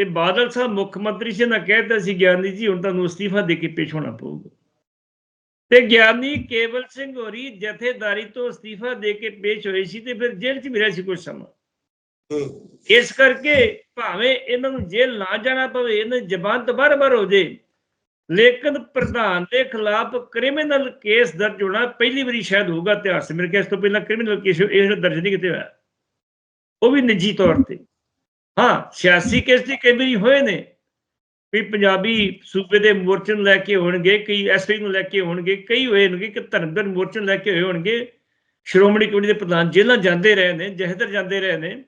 ਤੇ ਬਾਦਲ ਸਾਹਿਬ ਮੁੱਖ ਮੰਤਰੀ ਸੀ ਨਾ ਕਹਿਤਾ ਸੀ ਗਿਆਨੀ ਜੀ ਹੁਣ ਤੁਹਾਨੂੰ ਅਸਤੀਫਾ ਦੇ ਕੇ ਪੇਸ਼ ਹੋਣਾ ਪਊਗਾ। ਤੇ ਗਿਆਨੀ ਕੇਵਲ ਸਿੰਘ ਹੋਰੀ ਜਥੇਦਾਰੀ ਤੋਂ ਅਸਤੀਫਾ ਦੇ ਕੇ ਪੇਸ਼ ਹੋਏ ਸੀ ਤੇ ਫਿਰ ਜੇਲ੍ਹ 'ਚ ਵੀ ਰਹੇ ਸੀ ਕੁਝ ਸਮਾਂ। ਇਸ ਕਰਕੇ ਭਾਵੇਂ ਇਹਨਾਂ ਨੂੰ ਜੇਲ੍ਹ ਨਾ ਜਾਣਾ ਪਵੇ ਇਹਨਾਂ ਦੀ ਜ਼ਬਾਨ ਤੋਂ ਬਾਰ-ਬਾਰ ਹੋ ਜੇ ਲੇਕਿਨ ਪ੍ਰਧਾਨ ਦੇ ਖਿਲਾਫ ਕ੍ਰਿਮੀਨਲ ਕੇਸ ਦਰਜ ਹੋਣਾ ਪਹਿਲੀ ਵਾਰੀ ਸ਼ਾਇਦ ਹੋਊਗਾ ਇਤਿਹਾਸ। ਮੇਰੇ ਕੇਸ ਤੋਂ ਪਹਿਲਾਂ ਕ੍ਰਿਮੀਨਲ ਕੇਸ ਇਹ ਦਰਜ ਨਹੀਂ ਕਿਤੇ ਹੋਇਆ ਉਹ ਵੀ ਨਿੱਜੀ ਤੌਰ ਤੇ। ਹਾਂ ਸਿਆਸੀ ਕੇਸ ਦੀ ਕਈ ਵਾਰੀ ਹੋਏ ਨੇ ਵੀ ਪੰਜਾਬੀ ਸੂਬੇ ਦੇ ਮੋਰਚੇ ਨੂੰ ਲੈ ਕੇ ਹੋਣਗੇ ਕਈ ਐਸਪੀ ਨੂੰ ਲੈ ਕੇ ਹੋਣਗੇ ਕਈ ਹੋਏ ਹੋਣਗੇ ਕਿ ਧਰਮਦਰ ਮੋਰਚੇ ਨੂੰ ਲੈ ਕੇ ਹੋਏ ਹੋਣਗੇ। ਸ਼੍ਰੋਮਣੀ ਕਮੇਟੀ ਦੇ ਪ੍ਰਧਾਨ ਜੇਲ੍ਹਾਂ ਜਾਂਦੇ ਰਹੇ ਨੇ ਜਹਦਰ ਜਾਂਦੇ ਰਹੇ ਨੇ।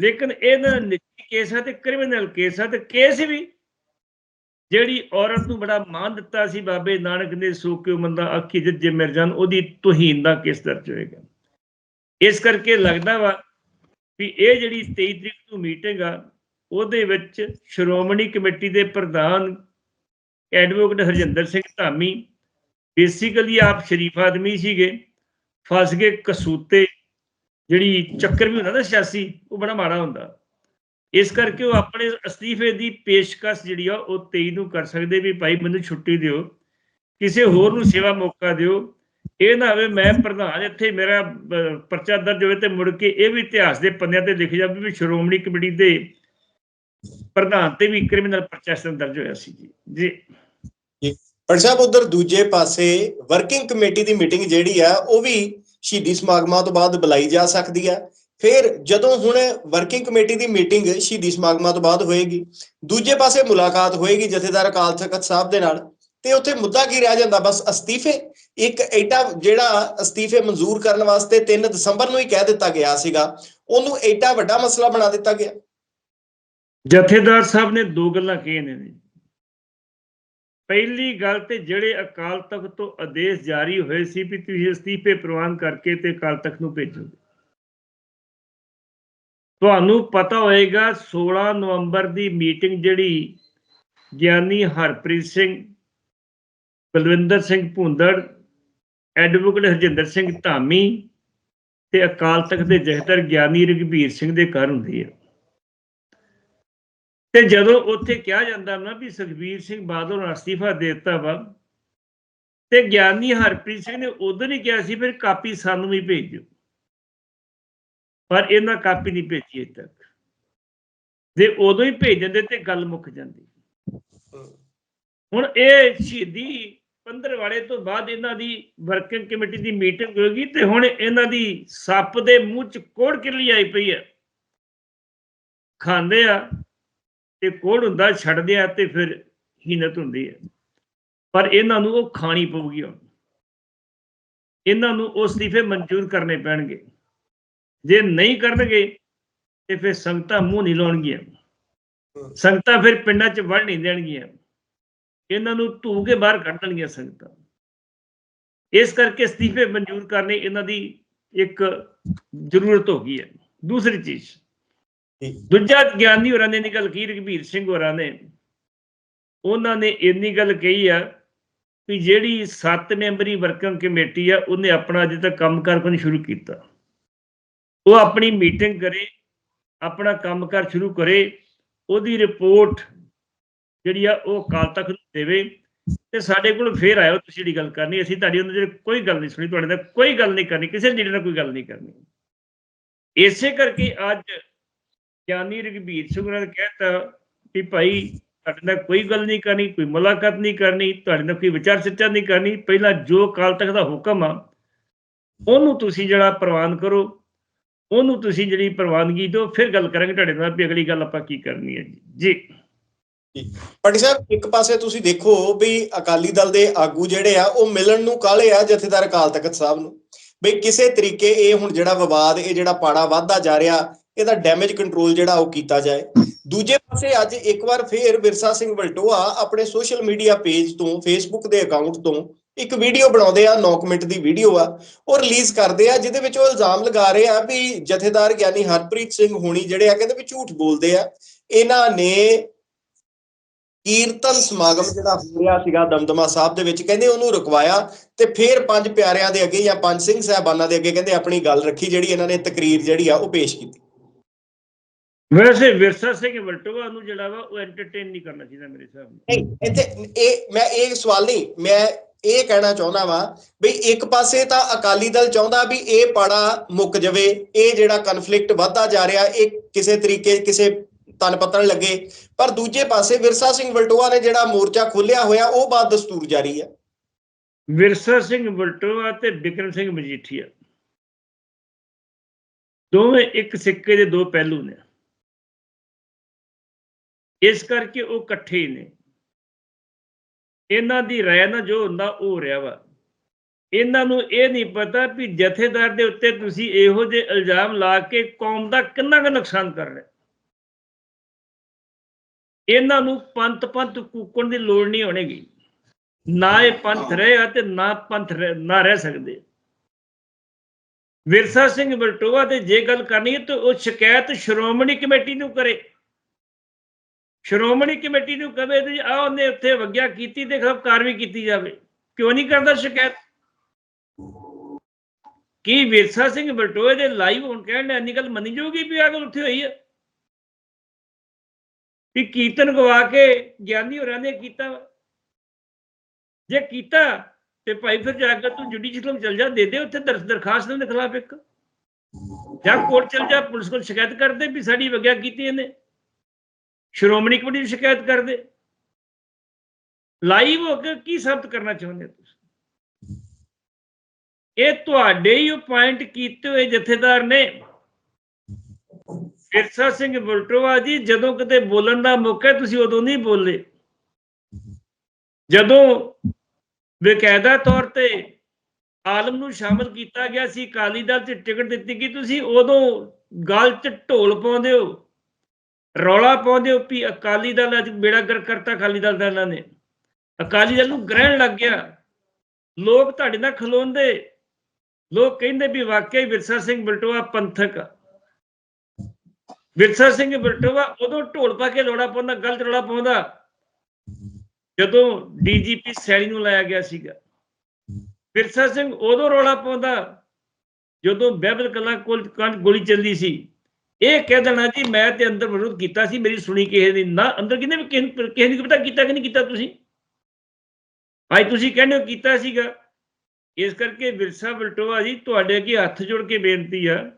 ਲੇਕਿਨ ਇਹਨਾਂ ਨਿੱਜੀ ਕੇਸ ਹੈ ਤੇ ਕ੍ਰਿਮੀਨਲ ਕੇਸ ਹੈ ਤੇ ਕੇਸ ਵੀ। ਜਿਹੜੀ ਔਰਤ ਨੂੰ ਬੜਾ ਮਾਨ ਦਿੱਤਾ ਸੀ ਬਾਬੇ ਨਾਨਕ ਨੇ ਸੋ ਕਿਉ ਮੰਦਾ ਆਖੀ ਜੱਜੇ ਮਿਰਜਾਨ ਉਹਦੀ ਤੋਹੀਨ ਦਾ ਕੇਸ ਦਰਜ ਹੋਏਗਾ। ਇਸ ਕਰਕੇ ਲੱਗਦਾ ਵਾ ਵੀ ਇਹ ਜਿਹੜੀ 23 ਤਰੀਕ ਨੂੰ ਮੀਟਿੰਗ ਆ, ਉਹਦੇ ਵਿੱਚ ਸ਼੍ਰੋਮਣੀ ਕਮੇਟੀ ਦੇ ਪ੍ਰਧਾਨ ਐਡਵੋਕੇਟ ਹਰਜਿੰਦਰ ਸਿੰਘ ਧਾਮੀ ਬੇਸਿਕਲੀ ਆਪ ਸ਼ਰੀਫ ਆਦਮੀ ਸੀਗੇ, ਫਸ ਗਏ ਕਸੂਤੇ, ਜਿਹੜੀ ਚੱਕਰ ਵੀ ਹੁੰਦਾ ਨਾ ਸਿਆਸੀ, ਉਹ ਬੜਾ ਮਾੜਾ ਹੁੰਦਾ। ਇਸ ਕਰਕੇ ਉਹ ਆਪਣੇ ਅਸਤੀਫੇ ਦੀ ਪੇਸ਼ਕਸ਼ ਜਿਹੜੀ ਆ, ਉਹ 23 ਨੂੰ ਕਰ ਸਕਦੇ ਵੀ ਭਾਈ ਮੈਨੂੰ ਛੁੱਟੀ ਦਿਓ, ਕਿਸੇ ਹੋਰ ਨੂੰ ਸੇਵਾ ਮੌਕਾ ਦਿਓ ਇਹ ਨਾ ਹੋਵੇ, ਮੈਂ ਪ੍ਰਧਾਨ ਇੱਥੇ ਮੇਰਾ ਪਰਚਾ ਦਰਜ ਹੋਵੇ ਤੇ ਮੁੜ ਕੇ ਇਹ ਵੀ ਇਤਿਹਾਸ ਦੇ ਪੰਨਿਆਂ ਤੇ ਲਿਖ ਜਾਵੇ ਵੀ ਸ਼੍ਰੋਮਣੀ ਕਮੇਟੀ ਦੇ ਪ੍ਰਧਾਨ ਤੇ ਵੀ ਕ੍ਰਿਮੀਨਲ ਪਰਚਾ ਦਰਜ ਹੋਇਆ ਸੀ ਜੀ। ਜੀ। ਪਰ ਸਾਹਿਬ ਉਧਰ ਦੂਜੇ ਪਾਸੇ ਵਰਕਿੰਗ ਕਮੇਟੀ ਦੀ ਮੀਟਿੰਗ ਜਿਹੜੀ ਆ, ਉਹ ਵੀ ਸ਼ਹੀਦੀ ਸਮਾਗਮਾਂ ਤੋਂ ਬਾਅਦ ਬੁਲਾਈ ਜਾ ਸਕਦੀ ਆ। ਫਿਰ ਜਦੋਂ ਹੁਣ ਵਰਕਿੰਗ ਕਮੇਟੀ ਦੀ ਮੀਟਿੰਗ ਸ਼ਹੀਦੀ ਸਮਾਗਮਾਂ ਤੋਂ ਬਾਅਦ ਹੋਏਗੀ, ਦੂਜੇ ਪਾਸੇ ਮੁਲਾਕਾਤ ਹੋਏਗੀ ਜਥੇਦਾਰ ਅਕਾਲ ਤਖਤ ਸਾਹਿਬ ਦੇ ਨਾਲ। ਤੇ ਉੱਥੇ ਮੁੱਦਾ ਕੀ ਰਹਿ ਜਾਂਦਾ? ਬਸ ਅਸਤੀਫੇ? ਇੱਕ ਐਡਾ ਜਿਹੜਾ ਅਸਤੀਫੇ ਮਨਜ਼ੂਰ ਕਰਨ ਵਾਸਤੇ 3 ਦਸੰਬਰ ਨੂੰ ਹੀ ਕਹਿ ਦਿੱਤਾ ਗਿਆ ਸੀਗਾ। ਉਹਨੂੰ ਐਡਾ ਵੱਡਾ ਮਸਲਾ ਬਣਾ ਦਿੱਤਾ ਗਿਆ। ਜਥੇਦਾਰ ਸਾਹਿਬ ਨੇ ਦੋ ਗੱਲਾਂ ਕਹੀਆਂ ਨੇ। ਪਹਿਲੀ ਗੱਲ ਤੇ ਜਿਹੜੇ ਅਕਾਲ ਤਖਤ ਤੋਂ ਆਦੇਸ਼ ਜਾਰੀ ਹੋਏ ਸੀ ਵੀ ਤੁਸੀਂ ਅਸਤੀਫੇ ਪ੍ਰਵਾਨ ਕਰਕੇ ਤੇ ਅਕਾਲ ਤਖਤ ਨੂੰ ਭੇਜੋ ਤੁਹਾਨੂੰ ਪਤਾ ਹੋਏਗਾ 16 ਨਵੰਬਰ ਦੀ ਮੀਟਿੰਗ ਜਿਹੜੀ ਗਿਆਨੀ ਹਰਪ੍ਰੀਤ ਸਿੰਘ ਬਲਵਿੰਦਰ ਸਿੰਘ ਭੁੰਦੜ ਐਡਵੋਕੇਟ ਹਰਜਿੰਦਰ ਸਿੰਘ ਧਾਮੀ ਤੇ ਅਕਾਲ ਤਖਤ ਦੇ ਜਹਦਰ ਗਿਆਨੀ ਰਘਬੀਰ ਸਿੰਘ ਦੇ ਘਰ ਹੁੰਦੀ ਹੈ ਤੇ ਜਦੋਂ ਉੱਥੇ ਕਿਹਾ ਜਾਂਦਾ ਨਾ ਵੀ ਸੁਖਬੀਰ ਸਿੰਘ ਬਾਦਲ ਨੂੰ ਅਸਤੀਫਾ ਦੇ ਦਿੱਤਾ ਵਾ ਤੇ ਗਿਆਨੀ ਹਰਪ੍ਰੀਤ ਸਿੰਘ ਨੇ ਉਦੋਂ ਹੀ ਕਿਹਾ ਸੀ ਫਿਰ ਕਾਪੀ ਸਾਨੂੰ ਵੀ ਭੇਜ ਦਿਓ ਪਰ ਇਹਨਾਂ ਕਾਪੀ ਨਹੀਂ ਭੇਜੀ ਅਜੇ ਤੱਕ। ਜੇ ਉਦੋਂ ਹੀ ਭੇਜ ਦਿੰਦੇ ਤੇ ਗੱਲ ਮੁੱਕ ਜਾਂਦੀ। ਹੁਣ ਇਹ ਸ਼ਹੀਦੀ ਪੰਦਰਵਾੜੇ ਤੋਂ ਬਾਅਦ ਇਹਨਾਂ ਦੀ ਵਰਕਿੰਗ ਕਮੇਟੀ ਦੀ ਮੀਟਿੰਗ ਹੋਏਗੀ ਤੇ ਹੁਣ ਇਹਨਾਂ ਦੀ ਸੱਪ ਦੇ ਮੂੰਹ ਚ ਕੋੜ ਕਿਰਲੀ ਆਈ ਪਈ ਹੈ। ਖਾਂਦੇ ਆ ਤੇ ਕੋੜ ਹੁੰਦਾ ਛੱਡਦੇ ਆ ਤੇ ਫਿਰ ਹੀਨਤ ਹੁੰਦੀ ਹੈ। ਪਰ ਇਹਨਾਂ ਨੂੰ ਉਹ ਖਾਣੀ ਪਊਗੀ ਹੁਣ। ਇਹਨਾਂ ਨੂੰ ਉਹ ਅਸਤੀਫੇ ਮਨਜ਼ੂਰ ਕਰਨੇ ਪੈਣਗੇ। ਜੇ ਨਹੀਂ ਕਰਨਗੇ ਤੇ ਫਿਰ ਸੰਗਤਾਂ ਮੂੰਹ ਨਹੀਂ ਲਾਉਣਗੀਆਂ। ਸੰਗਤਾਂ ਫਿਰ ਪਿੰਡਾਂ 'ਚ ਵੜ ਨਹੀਂ ਦੇਣਗੀਆਂ। ਇਹਨਾਂ ਨੂੰ ਧੂ ਕੇ ਬਾਹਰ ਕੱਢ ਦੇਣਗੀਆਂ ਸੰਗਤਾਂ। ਇਸ ਕਰਕੇ ਅਸਤੀਫੇ ਮਨਜ਼ੂਰ ਕਰਨੇ ਇਹਨਾਂ ਦੀ ਇੱਕ ਜ਼ਰੂਰਤ ਹੋ ਗਈ ਹੈ। ਦੂਸਰੀ ਚੀਜ਼, ਦੂਜਾ ਗਿਆਨੀ ਹੋਰਾਂ ਨੇ ਨਿਕਲ ਕੀ ਰਘਬੀਰ ਸਿੰਘ ਹੋਰਾਂ ਨੇ, ਉਹਨਾਂ ਨੇ ਇੰਨੀ ਗੱਲ ਕਹੀ ਆ ਵੀ ਜਿਹੜੀ 7 ਮੈਂਬਰੀ ਵਰਕਿੰਗ ਕਮੇਟੀ ਆ, ਉਹਨੇ ਆਪਣਾ ਅਜੇ ਤੱਕ ਕੰਮਕਾਰ ਕੋਈ ਸ਼ੁਰੂ ਕੀਤਾ। ਉਹ ਆਪਣੀ ਮੀਟਿੰਗ ਕਰੇ, ਆਪਣਾ ਕੰਮਕਾਰ ਸ਼ੁਰੂ ਕਰੇ, ਉਹਦੀ ਰਿਪੋਰਟ ਜਿਹੜੀ ਆ ਉਹ ਅਕਾਲ ਤਖਤ ਨੂੰ ਦੇਵੇ ਤੇ ਸਾਡੇ ਕੋਲ ਫੇਰ ਆਇਓ ਤੁਸੀਂ ਜਿਹੜੀ ਗੱਲ ਕਰਨੀ, ਅਸੀਂ ਤੁਹਾਡੀ ਉਹਨਾਂ ਦੇ ਕੋਈ ਗੱਲ ਨਹੀਂ ਸੁਣੀ, ਤੁਹਾਡੇ ਨਾਲ ਕੋਈ ਗੱਲ ਨਹੀਂ ਕਰਨੀ, ਕਿਸੇ ਲੀਡਰ ਨਾਲ ਕੋਈ ਗੱਲ ਨਹੀਂ ਕਰਨੀ। ਇਸੇ ਕਰਕੇ ਅੱਜ ਗਿਆਨੀ ਰਘਬੀਰ ਸਿੰਘ ਨੇ ਕਹਿਤਾ ਕਿ ਭਾਈ ਤੁਹਾਡੇ ਨਾਲ ਕੋਈ ਗੱਲ ਨਹੀਂ ਕਰਨੀ, ਕੋਈ ਮੁਲਾਕਾਤ ਨਹੀਂ ਕਰਨੀ, ਤੁਹਾਡੇ ਨਾਲ ਕੋਈ ਵਿਚਾਰ ਚਰਚਾ ਨਹੀਂ ਕਰਨੀ, ਪਹਿਲਾਂ ਜੋ ਅਕਾਲ ਤਖਤ ਦਾ ਹੁਕਮ ਆ, ਉਹਨੂੰ ਤੁਸੀਂ ਜਿਹੜਾ ਪ੍ਰਵਾਨ ਕਰੋ, ਉਹਨੂੰ ਤੁਸੀਂ ਜਿਹੜੀ ਪ੍ਰਵਾਨਗੀ ਦਿਓ, ਫਿਰ ਗੱਲ ਕਰਾਂਗੇ ਤੁਹਾਡੇ ਨਾਲ ਵੀ ਅਗਲੀ ਗੱਲ ਆਪਾਂ ਕੀ ਕਰਨੀ ਹੈ। ਜੀ ਜੀ। ਪਟੀ ਸਾਹਿਬ, ਇੱਕ ਪਾਸੇ ਤੁਸੀਂ ਦੇਖੋ ਵੀ ਅਕਾਲੀ ਦਲ ਦੇ ਆਗੂ ਜਿਹੜੇ ਆ, ਉਹ ਮਿਲਣ ਨੂੰ ਕਾਲੇ ਆ ਜਥੇਦਾਰ ਅਕਾਲ ਤਖਤ ਸਾਹਿਬ ਨੂੰ। ਵੀ ਕਿਸੇ ਤਰੀਕੇ ਇਹ ਹੁਣ ਜਿਹੜਾ ਵਿਵਾਦ, ਇਹ ਜਿਹੜਾ ਪਾੜਾ ਵੱਧਦਾ ਜਾ ਰਿਹਾ, ਇਹਦਾ ਡੈਮੇਜ ਕੰਟਰੋਲ ਜਿਹੜਾ ਉਹ ਕੀਤਾ ਜਾਏ। ਦੂਜੇ ਪਾਸੇ ਅੱਜ ਇੱਕ ਵਾਰ ਫੇਰ ਵਿਰਸਾ ਸਿੰਘ ਵਲਟੋਆ ਆਪਣੇ ਸੋਸ਼ਲ ਮੀਡੀਆ ਪੇਜ ਤੋਂ ਫੇਸਬੁੱਕ ਦੇ ਅਕਾਊਂਟ ਤੋਂ ਇੱਕ ਵੀਡੀਓ ਬਣਾਉਂਦੇ ਆ 9 ਮਿੰਟ ਦੀ ਵੀਡੀਓ ਆ। ਉਹ ਰਿਲੀਜ਼ ਕਰਦੇ ਆ, ਜਿਹਦੇ ਵਿੱਚ ਉਹ ਇਲਜ਼ਾਮ ਲਗਾ ਰਹੇ ਆ ਵੀ ਜਥੇਦਾਰ ਗਿਆਨੀ ਹਰਪ੍ਰੀਤ ਸਿੰਘ ਹੋਣੀ ਜਿਹੜੇ ਆ ਕਹਿੰਦੇ ਵੀ ਝੂਠ ਬੋਲਦੇ ਆ। ਇਹਨਾਂ ਨੇ ਕੀਰਤਨ ਸਮਾਗਮ ਜਿਹੜਾ ਹੋ ਰਿਹਾ ਸੀਗਾ ਦਮਦਮਾ ਸਾਹਿਬ ਦੇ ਵਿੱਚ ਕਹਿੰਦੇ ਉਹਨੂੰ ਰੁਕਵਾਇਆ ਤੇ ਫਿਰ ਪੰਜ ਪਿਆਰਿਆਂ ਦੇ ਅੱਗੇ ਜਾਂ ਪੰਜ ਸਿੰਘ ਸਾਹਿਬਾਨਾਂ ਦੇ ਅੱਗੇ ਕਹਿੰਦੇ ਆਪਣੀ ਗੱਲ ਰੱਖੀ ਜਿਹੜੀ ਇਹਨਾਂ ਨੇ ਤਕਰੀਰ ਜਿਹੜੀ ਆ ਉਹ ਪੇਸ਼ ਕੀਤੀ। ਵੈਸੇ ਵਿਰਸਾ ਸਿੰਘ ਵਲਟੋਆ ਨੂੰ ਜਿਹੜਾ ਵਾ ਉਹ ਐਂਟਰਟੇਨ ਨਹੀਂ ਕਰਨਾ ਚਾਹੀਦਾ ਮੇਰੇ ਹਿਸਾਬ ਨਾਲ। ਨਹੀਂ ਇੱਥੇ ਇਹ ਮੈਂ ਇਹ ਸਵਾਲ ਨਹੀਂ ਮੈਂ ਇਹ ਕਹਿਣਾ ਚਾਹੁੰਦਾ ਵਾਂ ਵੀ ਇੱਕ ਪਾਸੇ ਤਾਂ ਅਕਾਲੀ ਦਲ ਚਾਹੁੰਦਾ ਵੀ ਇਹ ਪਾੜਾ ਮੁੱਕ ਜਾਵੇ ਇਹ ਜਿਹੜਾ ਕਨਫਲਿਕਟ ਵੱਧਦਾ ਜਾ ਰਿਹਾ ਇਹ ਕਿਸੇ ਤਰੀਕੇ ਕਿਸੇ ਤਨ ਪੱਤਣ ਲੱਗੇ। ਪਰ ਦੂਜੇ ਪਾਸੇ ਵਿਰਸਾ ਸਿੰਘ ਵਲਟੋਆ ਨੇ ਜਿਹੜਾ ਮੋਰਚਾ ਖੋਲਿਆ ਹੋਇਆ, ਉਹ ਬਾਤ ਦਸਤੂਰ ਜਾਰੀ ਹੈ। ਵਿਰਸਾ ਸਿੰਘ ਵਲਟੋਆ ਤੇ ਬਿਕਰਮ ਸਿੰਘ ਮਜੀਠੀਆ। ਦੋਵੇਂ ਇੱਕ ਸਿੱਕੇ ਦੇ ਦੋ ਪਹਿਲੂ ਨੇ। ਇਸ ਕਰਕੇ ਉਹ ਇਕੱਠੇ ਹੀ ਨੇ। ਇਹਨਾਂ ਦੀ ਰਾਇ ਨਾਲ ਜੋ ਹੁੰਦਾ, ਉਹ ਹੋ ਰਿਹਾ ਵਾ। ਇਹਨਾਂ ਨੂੰ ਇਹ ਨਹੀਂ ਪਤਾ ਵੀ ਜਥੇਦਾਰ ਦੇ ਉੱਤੇ ਤੁਸੀਂ ਇਹੋ ਜਿਹੇ ਇਲਜ਼ਾਮ ਲਾ ਕੇ ਕੌਮ ਦਾ ਕਿੰਨਾ ਕੁ ਨੁਕਸਾਨ ਕਰ ਰਹੇ ਇਹਨਾਂ ਨੂੰ ਪੰਥ ਪੰਥ ਕੂਕਣ ਦੀ ਲੋੜ ਨਹੀਂ ਹੋਣੇਗੀ। ਨਾ ਇਹ ਪੰਥ ਰਹੇ ਆ ਤੇ ਨਾ ਪੰਥ ਨਾ ਰਹਿ ਸਕਦੇ। ਵਿਰਸਾ ਸਿੰਘ ਬਲਟੋਆ ਤੇ ਜੇ ਗੱਲ ਕਰਨੀ ਹੈ ਤਾਂ ਉਹ ਸ਼ਿਕਾਇਤ ਸ਼੍ਰੋਮਣੀ ਕਮੇਟੀ ਨੂੰ ਕਰੇ। ਸ਼੍ਰੋਮਣੀ ਕਮੇਟੀ ਨੂੰ ਕਹੇ ਤੇ ਆ ਉਹਨੇ ਉੱਥੇ ਵਗਿਆ ਕੀਤੀ ਤੇ ਖਿਲਾਫ ਕਾਰਵਾਈ ਕੀਤੀ ਜਾਵੇ। ਕਿਉਂ ਨਹੀਂ ਕਰਦਾ ਸ਼ਿਕਾਇਤ? ਕੀ ਵਿਰਸਾ ਸਿੰਘ ਬਲਟੋਏ ਦੇ ਲਾਈਵ ਹੁਣ ਕਹਿਣ ਨੇ ਗੱਲ ਮੰਨੀ ਜਾਊਗੀ ਵੀ ਆ ਗੱਲ ਉੱਥੇ ਹੋਈ ਹੈ? ਵੀ ਕੀਰਤਨ ਗਵਾ ਕੇ ਗਿਆਨੀ ਹੋਰਾਂ ਨੇ ਕੀਤਾ। ਵਾ। ਜੇ ਕੀਤਾ ਤੇ ਭਾਈ ਫਿਰ ਜਾ ਕੇ ਤੂੰ ਜੁਡੀਸ਼ੀਅਲ ਚਲ ਜਾ, ਦੇ ਦੇ ਉੱਥੇ ਦਰਖਾਸਤ ਦੇ ਖਿਲਾਫ ਇੱਕ। ਜਾਂ ਕੋਰਟ ਚਲ ਜਾ, ਪੁਲਿਸ ਕੋਲ ਸ਼ਿਕਾਇਤ ਕਰ ਵੀ ਸਾਡੀ ਵਗਿਆ ਕੀਤੀ ਇਹਨੇ। ਸ਼੍ਰੋਮਣੀ ਕਮੇਟੀ ਨੂੰ ਸ਼ਿਕਾਇਤ ਕਰਦੇ ਲਾਈਵ ਹੋ ਕੇ ਕੀ ਸਾਬਤ ਕਰਨਾ ਚਾਹੁੰਦੇ ਹੋ ਤੁਸੀਂ? ਇਹ ਤੁਹਾਡੇ ਹੀ ਉਹ ਪੁਆਇੰਟ ਕੀਤੇ ਹੋਏ ਜਥੇਦਾਰ ਨੇ। ਵਿਰਸਾ ਸਿੰਘ ਬਲਟੋਆ ਜੀ, ਜਦੋਂ ਕਿਤੇ ਬੋਲਣ ਦਾ ਮੌਕਾ ਤੁਸੀਂ ਉਦੋਂ ਨਹੀਂ ਬੋਲੇ ਜਦੋਂ ਬਕਾਇਦਾ ਤੌਰ ਤੇ ਆਲਮ ਨੂੰ ਸ਼ਾਮਲ ਕੀਤਾ ਗਿਆ ਸੀ, ਅਕਾਲੀ ਦਲ 'ਚ ਟਿਕਟ ਦਿੱਤੀ ਗਈ, ਤੁਸੀਂ ਉਦੋਂ ਗੱਲ 'ਚ ਢੋਲ ਪਾਉਂਦੇ ਹੋ, ਰੌਲਾ ਪਾਉਂਦੇ ਹੋ ਵੀ ਅਕਾਲੀ ਦਲ ਅੱਜ ਬੇੜਾ ਗਰ ਕਰਤਾ ਅਕਾਲੀ ਦਲ ਦਾ ਇਹਨਾਂ ਨੇ। ਅਕਾਲੀ ਦਲ ਨੂੰ ਗ੍ਰਹਿਣ ਲੱਗ ਗਿਆ। ਲੋਕ ਤੁਹਾਡੇ ਨਾਲ ਖਲੋਂਦੇ। ਲੋਕ ਕਹਿੰਦੇ ਵੀ ਵਾਕਿਆ ਵਿਰਸਾ ਸਿੰਘ ਬਲਟੋਆ ਪੰਥਕ ਵਿਰਸਾ ਸਿੰਘ ਬਲਟੋਆ ਉਦੋਂ ਢੋਲ ਪਾ ਕੇ ਲੋੜਾ ਪਾਉਂਦਾ, ਗਲਤ ਰੌਲਾ ਪਾਉਂਦਾ। ਜਦੋਂ ਡੀਜੀਪੀ ਸੈਣੀ ਨੂੰ ਲਾਇਆ ਗਿਆ ਸੀਗਾ। ਵਿਰਸਾ ਸਿੰਘ ਉਦੋਂ ਰੌਲਾ ਪਾਉਂਦਾ, ਜਦੋਂ ਬਹਿਬਲ ਕਲਾ ਕੋਲ ਗੋਲੀ ਚੱਲਦੀ ਸੀ। ਇਹ ਕਹਿ ਦੇਣਾ ਜੀ, ਮੈਂ ਤੇ ਅੰਦਰ ਵਿਰੋਧ ਕੀਤਾ ਸੀ, ਮੇਰੀ ਸੁਣੀ ਕਿਸੇ ਦੀ ਨਾ। ਅੰਦਰ ਕਿਹਨੇ ਵੀ ਕਿਸੇ ਨੂੰ- ਨੇ ਪਤਾ ਕੀਤਾ ਕਿ ਨਹੀਂ ਕੀਤਾ ਤੁਸੀਂ? ਭਾਈ, ਤੁਸੀਂ ਕਹਿੰਦੇ ਹੋ ਕੀਤਾ ਸੀਗਾ। ਇਸ ਕਰਕੇ ਵਿਰਸਾ ਬਲਟੋਆ ਜੀ, ਤੁਹਾਡੇ ਅੱਗੇ ਹੱਥ ਜੋੜ ਕੇ ਬੇਨਤੀ ਆ।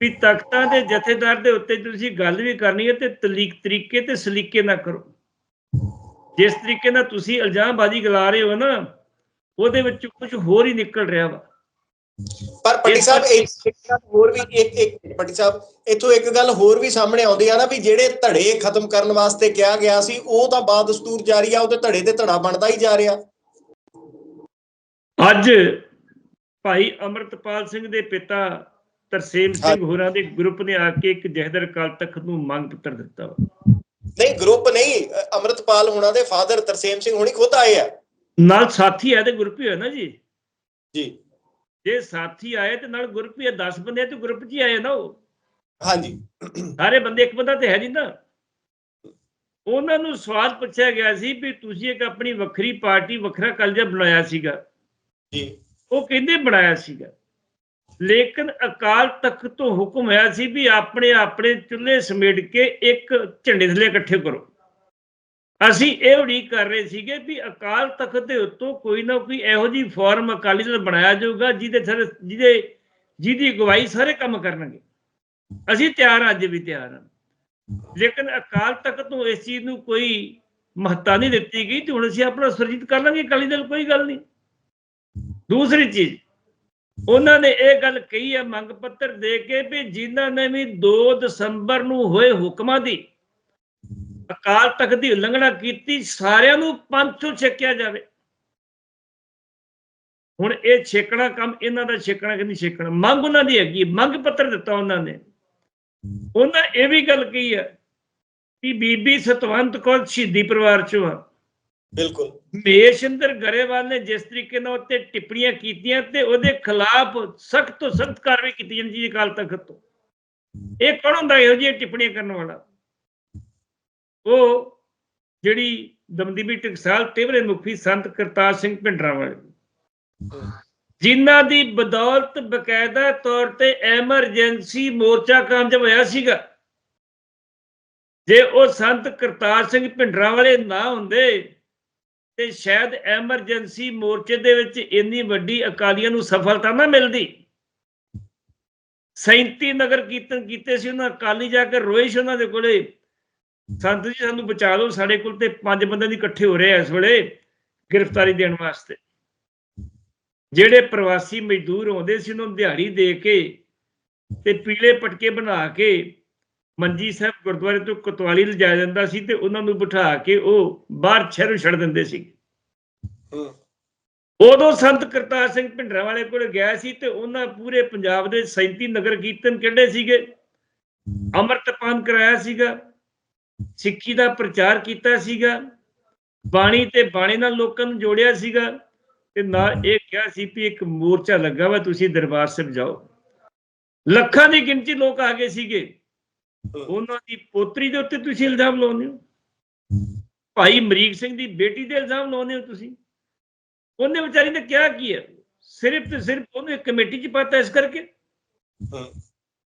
ਵੀ ਤਖਤਾਂ ਦੇ ਜਥੇਦਾਰ ਦੇ ਉੱਤੇ ਤੁਸੀਂ ਗੱਲ ਵੀ ਕਰਨੀ ਹੈ ਤੇ ਤਲੀਕ ਤਰੀਕੇ ਤੇ ਸਲੀਕੇ ਨਾ ਕਰੋ। ਜਿਸ ਤਰੀਕੇ ਨਾਲ ਤੁਸੀਂ ਇਲਜ਼ਾਮਬਾਜ਼ੀ ਗਲਾ ਰਹੇ ਹੋ ਨਾ ਉਹਦੇ ਵਿੱਚ ਕੁਝ ਹੋਰ ਹੀ ਨਿਕਲ ਰਿਹਾ ਵਾ। ਪਰ ਪੱਟੀ ਸਾਹਿਬ ਇੱਕ ਹੋਰ ਵੀ ਇੱਕ ਇੱਕ ਪੱਟੀ ਸਾਹਿਬ ਇੱਥੋਂ ਇੱਕ ਗੱਲ ਹੋਰ ਵੀ ਸਾਹਮਣੇ ਆਉਂਦੀ ਆ ਨਾ ਵੀ ਜਿਹੜੇ ਧੜੇ ਖਤਮ ਕਰਨ ਵਾਸਤੇ ਕਿਹਾ ਗਿਆ ਸੀ ਉਹ ਤਾਂ ਬਾਦ ਦਸਤੂਰ ਜਾਰੀ ਆ ਉਹਦੇ ਧੜੇ ਤੇ ਧੜਾ ਬਣਦਾ ਹੀ ਜਾ ਰਿਹਾ। ਅੱਜ ਭਾਈ ਅਮਰਤਪਾਲ ਸਿੰਘ ਦੇ ਪਿਤਾ ਤਰਸੇਮ ਸਿੰਘ ਹੋਰਾਂ ਦੇ ਗਰੁੱਪ ਨੇ ਆ ਕੇ ਇੱਕ ਜਹਦਰ ਕਾਲ ਤਖਤ ਨੂੰ ਮੰਗ ਪੱਤਰ ਦਿੱਤਾ ਨਹੀਂ ਗਰੁੱਪ ਨਹੀਂ ਅੰਮ੍ਰਿਤਪਾਲ ਹੋਣਾ ਦੇ ਫਾਦਰ ਤਰਸੇਮ ਸਿੰਘ ਹੁਣੀ ਖੁਦ ਆਏ ਆ। ਨਾਲ ਸਾਥੀ ਆਏ ਤੇ ਗਰੁੱਪ ਹੀ ਹੋਇਆ ਨਾ ਜੀ? ਜੀ। ਜੇ ਸਾਥੀ ਆਏ ਤੇ ਨਾਲ ਗਰੁੱਪ ਹੀ 10 ਬੰਦੇ ਆ ਤੇ ਗਰੁੱਪ 'ਚ ਹੀ ਆਏ ਨਾ ਉਹ? ਹਾਂਜੀ। ਸਾਰੇ ਬੰਦੇ ਇੱਕ ਬੰਦਾ ਤੇ ਹੈ ਨਹੀਂ ਨਾ ਉਹਨਾਂ ਨੂੰ ਸਵਾਲ ਪੁੱਛਿਆ ਗਿਆ ਸੀ ਵੀ ਤੁਸੀਂ ਇੱਕ ਆਪਣੀ ਵੱਖਰੀ ਪਾਰਟੀ ਵੱਖਰਾ ਕਲਜਾ ਬਣਾਇਆ ਸੀਗਾ। ਜੀ। ਉਹ ਕਹਿੰਦੇ ਬਣਾਇਆ ਸੀਗਾ। ਲੇਕਿਨ ਅਕਾਲ ਤਖਤ ਤੋਂ ਹੁਕਮ ਹੋਇਆ ਸੀ ਵੀ ਆਪਣੇ ਆਪਣੇ ਚੁੱਲ੍ਹੇ ਸਮੇਟ ਕੇ ਇੱਕ ਝੰਡੇ ਥੱਲੇ ਇਕੱਠੇ ਕਰੋ। ਅਸੀਂ ਇਹ ਉਡੀਕ ਕਰ ਰਹੇ ਸੀਗੇ ਵੀ ਅਕਾਲ ਤਖਤ ਦੇ ਉੱਤੋਂ ਕੋਈ ਨਾ ਕੋਈ ਇਹੋ ਜਿਹੀ ਫਾਰਮ ਅਕਾਲੀ ਦਲ ਬਣਾਇਆ ਜਾਊਗਾ ਜਿਹਦੇ ਥਰ ਜਿਹਦੇ ਜਿਹਦੀ ਅਗਵਾਈ ਸਾਰੇ ਕੰਮ ਕਰਨਗੇ। ਅਸੀਂ ਤਿਆਰ ਹਾਂ, ਅੱਜ ਵੀ ਤਿਆਰ ਹਾਂ। ਲੇਕਿਨ ਅਕਾਲ ਤਖਤ ਨੂੰ ਇਸ ਚੀਜ਼ ਨੂੰ ਕੋਈ ਮਹੱਤਤਾ ਨਹੀਂ ਦਿੱਤੀ ਗਈ ਤੇ ਹੁਣ ਅਸੀਂ ਆਪਣਾ ਸੁਰਜੀਤ ਕਰ ਲਾਂਗੇ ਅਕਾਲੀ ਦਲ, ਕੋਈ ਗੱਲ ਨਹੀਂ। ਦੂਸਰੀ ਚੀਜ਼ ਉਹਨਾਂ ਨੇ ਇਹ ਗੱਲ ਕਹੀ ਹੈ, ਮੰਗ ਪੱਤਰ ਦੇ ਕੇ ਵੀ ਜਿਨ੍ਹਾਂ ਨੇ ਵੀ 2 ਦਸੰਬਰ ਨੂੰ ਹੋਏ ਹੁਕਮਾਂ ਦੀ, ਅਕਾਲ ਤਖਤ ਦੀ ਉਲੰਘਣਾ ਕੀਤੀ, ਸਾਰਿਆਂ ਨੂੰ ਪੰਥ ਤੋਂ ਛੇਕਿਆ ਜਾਵੇ। ਹੁਣ ਇਹ ਛੇਕਣਾ ਕੰਮ, ਇਹਨਾਂ ਦਾ ਛੇਕਣਾ ਕਿ ਨਹੀਂ ਛੇਕਣਾ? ਮੰਗ ਉਹਨਾਂ ਦੀ ਹੈਗੀ, ਮੰਗ ਪੱਤਰ ਦਿੱਤਾ ਉਹਨਾਂ ਨੇ। ਉਹਨਾਂ ਇਹ ਵੀ ਗੱਲ ਕਹੀ ਹੈ ਕਿ ਬੀਬੀ ਸਤਵੰਤ ਕੌਰ ਸ਼ਹੀਦੀ ਪਰਿਵਾਰ ਚੋਂ ਆ। ਬਿਲਕੁਲ। ਮਹੇਸ਼ਿੰਦਰ ਗਰੇਵਾਲ ਨੇ ਜਿਸ ਤਰੀਕੇ ਨਾਲ ਉੱਤੇ ਟਿੱਪਣੀਆਂ ਕੀਤੀਆਂ ਤੇ ਉਹਦੇ ਖਿਲਾਫ ਸਖਤ ਤੋਂ ਸਖਤ ਕਾਰਵਾਈ ਕੀਤੀ ਜਾਂਦੀ ਹੈ ਅਕਾਲ ਤਖਤ ਤੋਂ। ਇਹ ਕੌਣ ਹੁੰਦਾ ਇਹੋ ਜਿਹੀਆਂ ਟਿੱਪਣੀਆਂ ਕਰਨ ਵਾਲਾ? ਉਹ ਜਿਹੜੀ ਦਮਦੀਬੀ ਟਕਸਾਲ ਤੇਵਰੇ ਮੁਖੀ ਸੰਤ ਕਰਤਾਰ ਸਿੰਘ ਭਿੰਡਰਾਂ ਵਾਲੇ ਜਿਨ੍ਹਾਂ ਦੀ ਬਦੌਲਤ ਬਕਾਇਦਾ ਤੌਰ ਤੇ ਐਮਰਜੈਂਸੀ ਮੋਰਚਾ ਕਾਮਯਾਬ ਹੋਇਆ ਸੀਗਾ। ਜੇ ਉਹ ਸੰਤ ਕਰਤਾਰ ਸਿੰਘ ਭਿੰਡਰਾਂ ਵਾਲੇ ਨਾ ਹੁੰਦੇ ਤੇ ਸ਼ਾਇਦ ਐਮਰਜੈਂਸੀ ਮੋਰਚੇ ਦੇ ਵਿੱਚ ਇੰਨੀ ਵੱਡੀ ਅਕਾਲੀਆਂ ਨੂੰ ਸਫਲਤਾ ਨਾ ਮਿਲਦੀ। 37 ਨਗਰ ਕੀਰਤਨ ਕੀਤੇ ਸੀ ਉਹਨਾਂ ਅਕਾਲੀ ਜਾ ਕੇ, ਰੋਏ ਸੀ ਉਹਨਾਂ ਦੇ ਕੋਲੇ। ਸੰਤ ਜੀ, ਸਾਨੂੰ ਬਚਾ ਲਓ ਸਾਡੇ ਕੋਲ ਤੇ ਪੰਜ ਬੰਦੇ ਦੀ ਇਕੱਠੇ ਹੋ ਰਹੇ ਆ ਇਸ ਵੇਲੇ ਗ੍ਰਿਫਤਾਰੀ ਦੇਣ ਵਾਸਤੇ। ਜਿਹੜੇ ਪ੍ਰਵਾਸੀ ਮਜ਼ਦੂਰ ਆਉਂਦੇ ਸੀ, ਉਹਨਾਂ ਨੂੰ ਦਿਹਾੜੀ ਦੇ ਕੇ ਤੇ ਪੀਲੇ ਪਟਕੇ ਬਣਾ ਕੇ ਮੰਜੀ ਸਾਹਿਬ ਗੁਰਦੁਆਰੇ ਤੋਂ ਕਤਵਾਲੀ ਲਿਜਾਇਆ ਜਾਂਦਾ ਸੀ ਤੇ ਉਹਨਾਂ ਨੂੰ ਬਿਠਾ ਕੇ ਉਹ ਬਾਹਰ ਸ਼ਹਿਰੋਂ ਛੱਡ ਦਿੰਦੇ ਸੀ। ਉਦੋਂ ਸੰਤ ਕਰਤਾਰ ਸਿੰਘ ਭਿੰਡਰਾਂ ਵਾਲੇ ਕੋਲ ਗਿਆ ਸੀ ਤੇ ਉਹਨਾਂ ਪੂਰੇ ਪੰਜਾਬ ਦੇ 37 ਨਗਰ ਕੀਰਤਨ ਕੱਢੇ ਸੀਗੇ? ਅੰਮ੍ਰਿਤਪਾਨ ਕਰਾਇਆ ਸੀਗਾ ਸਿੱਖੀ ਦਾ ਪ੍ਰਚਾਰ ਕੀਤਾ ਸੀਗਾ ਬਾਣੀ ਤੇ ਬਾਣੀ ਨਾਲ ਲੋਕਾਂ ਨੂੰ ਜੋੜਿਆ ਸੀਗਾ ਤੇ ਨਾਲ ਇਹ ਕਿਹਾ ਸੀ ਵੀ ਇੱਕ ਮੋਰਚਾ ਲੱਗਾ ਵਾ ਤੁਸੀਂ ਦਰਬਾਰ ਸਾਹਿਬ ਜਾਓ। ਲੱਖਾਂ ਦੀ ਗਿਣਤੀ ਲੋਕ ਆ ਗਏ ਸੀਗੇ। ਉਹਨਾਂ ਦੀ ਪੋਤਰੀ ਦੇ ਉੱਤੇ ਤੁਸੀਂ ਇਲਜ਼ਾਮ ਲਾਉਂਦੇ ਹੋ? ਭਾਈ ਮਰੀਕ ਸਿੰਘ ਦੀ ਬੇਟੀ ਦੇ ਇਲਜ਼ਾਮ ਲਾਉਂਦੇ ਹੋ ਤੁਸੀਂ? ਉਹਨੇ ਵਿਚਾਰੀ ਨੇ ਕਿਹਾ ਕੀ ਹੈ? ਸਿਰਫ ਤੇ ਸਿਰਫ ਉਹਨੂੰ ਕਮੇਟੀ 'ਚ ਪਾਤਾ ਇਸ ਕਰਕੇ?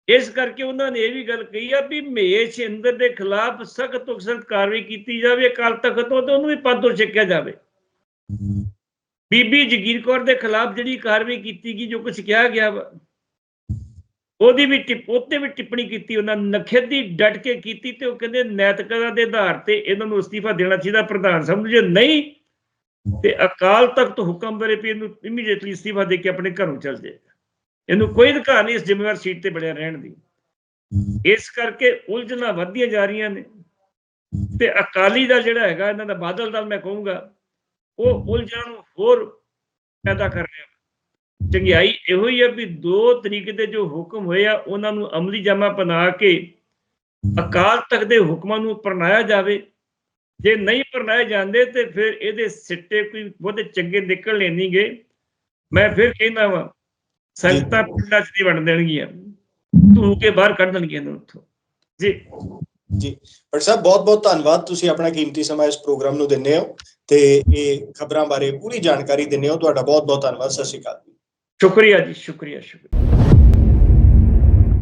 ਇਸ ਕਰਕੇ ਉਹਨਾਂ ਨੇ ਇਹ ਵੀ ਗੱਲ ਕਹੀ ਆ ਵੀ ਮਹੇਸ਼ ਇੰਦਰ ਦੇ ਖਿਲਾਫ ਸਖਤ ਤੋਂ ਸਖਤ ਕਾਰਵਾਈ ਕੀਤੀ ਜਾਵੇ ਅਕਾਲ ਤਖਤ ਤੋਂ ਤੇ ਉਹਨੂੰ ਵੀ ਪਦ ਤੋਂ ਛੱਕਿਆ ਜਾਵੇ। ਬੀਬੀ ਜਗੀਰ ਕੌਰ ਦੇ ਖਿਲਾਫ ਜਿਹੜੀ ਕਾਰਵਾਈ ਕੀਤੀ ਗਈ ਜੋ ਕੁਝ ਕਿਹਾ ਗਿਆ ਵਾ ਉਹਦੀ ਵੀ ਟਿਪ ਉੱਤੇ ਵੀ ਟਿੱਪਣੀ ਕੀਤੀ, ਉਹਨਾਂ ਨੇ ਨਖੇਦੀ ਡਟ ਕੇ ਕੀਤੀ ਤੇ ਉਹ ਕਹਿੰਦੇ ਨੈਤਿਕਤਾ ਦੇ ਆਧਾਰ ਤੇ ਇਹਨਾਂ ਨੂੰ ਅਸਤੀਫਾ ਦੇਣਾ ਚਾਹੀਦਾ ਪ੍ਰਧਾਨ ਸਾਹਿਬ ਨੂੰ। ਜੇ ਨਹੀਂ, ਤੇ ਅਕਾਲ ਤਖਤ ਹੁਕਮ ਕਰੇ ਵੀ ਇਹਨੂੰ ਇਮੀਡੀਏਟਲੀ ਅਸਤੀਫਾ ਦੇ ਕੇ ਆਪਣੇ ਘਰੋਂ ਚੱਲ ਜਾਏ। ਇਹਨੂੰ ਕੋਈ ਅਧਿਕਾਰ ਨਹੀਂ ਇਸ ਜ਼ਿੰਮੇਵਾਰ ਸੀਟ ਤੇ ਬਣਿਆ ਰਹਿਣ ਦੀ। ਇਸ ਕਰਕੇ ਉਲਝਣਾਂ ਵੱਧਦੀਆਂ ਜਾ ਰਹੀਆਂ ਨੇ। ਤੇ ਅਕਾਲੀ ਦਾ ਜਿਹੜਾ ਹੈਗਾ, ਇਹਨਾਂ ਦਾ ਬਾਦਲ ਦਲ ਮੈਂ ਕਹੂੰਗਾ, ਉਹ ਉਲਝਣਾਂ ਨੂੰ ਹੋਰ ਪੈਦਾ ਕਰ ਰਿਹਾ। ਚੰਗਿਆਈ ਇਹੋ ਹੀ ਹੈ ਵੀ ਦੋ ਤਰੀਕੇ ਦੇ ਜੋ ਹੁਕਮ ਹੋਏ ਆ ਉਹਨਾਂ ਨੂੰ ਅਮਲੀ ਜਾਮਾ ਬਣਾ ਕੇ ਅਕਾਲ ਤਖਤ ਦੇ ਹੁਕਮਾਂ ਨੂੰ ਪ੍ਰਣਾਇਆ ਜਾਵੇ। ਜੇ ਨਹੀਂ ਪ੍ਰਣਾਏ ਜਾਂਦੇ ਤੇ ਫਿਰ ਇਹਦੇ ਸਿੱਟੇ ਕੋਈ ਬਹੁਤੇ ਚੰਗੇ ਨਿਕਲਣੇ ਨਹੀਂਗੇ ਮੈਂ ਫਿਰ ਕਹਿੰਦਾ ਵਾਂ ਸੰਗਤਾਂ ਪਿੰਡਾਂ 'ਚ ਨਹੀਂ ਵੰਡ ਦੇਣਗੀਆਂ। ਧੂ ਕੇ ਬਾਹਰ ਕੱਢ ਦੇਣਗੀਆਂ ਇਹਨਾਂ ਨੂੰ ਉੱਥੋਂ। ਜੀ। ਜੀ। ਪਰ ਸਾਹਿਬ ਬਹੁਤ ਬਹੁਤ ਧੰਨਵਾਦ। ਤੁਸੀਂ ਆਪਣਾ ਕੀਮਤੀ ਸਮਾਂ ਇਸ ਪ੍ਰੋਗਰਾਮ ਨੂੰ ਦਿੰਦੇ ਹੋ ਤੇ ਇਹ ਖਬਰਾਂ ਬਾਰੇ ਪੂਰੀ ਜਾਣਕਾਰੀ ਦਿੰਦੇ ਹੋ। ਤੁਹਾਡਾ ਬਹੁਤ ਬਹੁਤ ਧੰਨਵਾਦ। ਸਤਿ ਸ਼੍ਰੀ ਅਕਾਲ। ਸ਼ੁਕਰੀਆ ਜੀ ਸ਼ੁਕਰੀਆ ਸ਼ੁਕਰੀਆ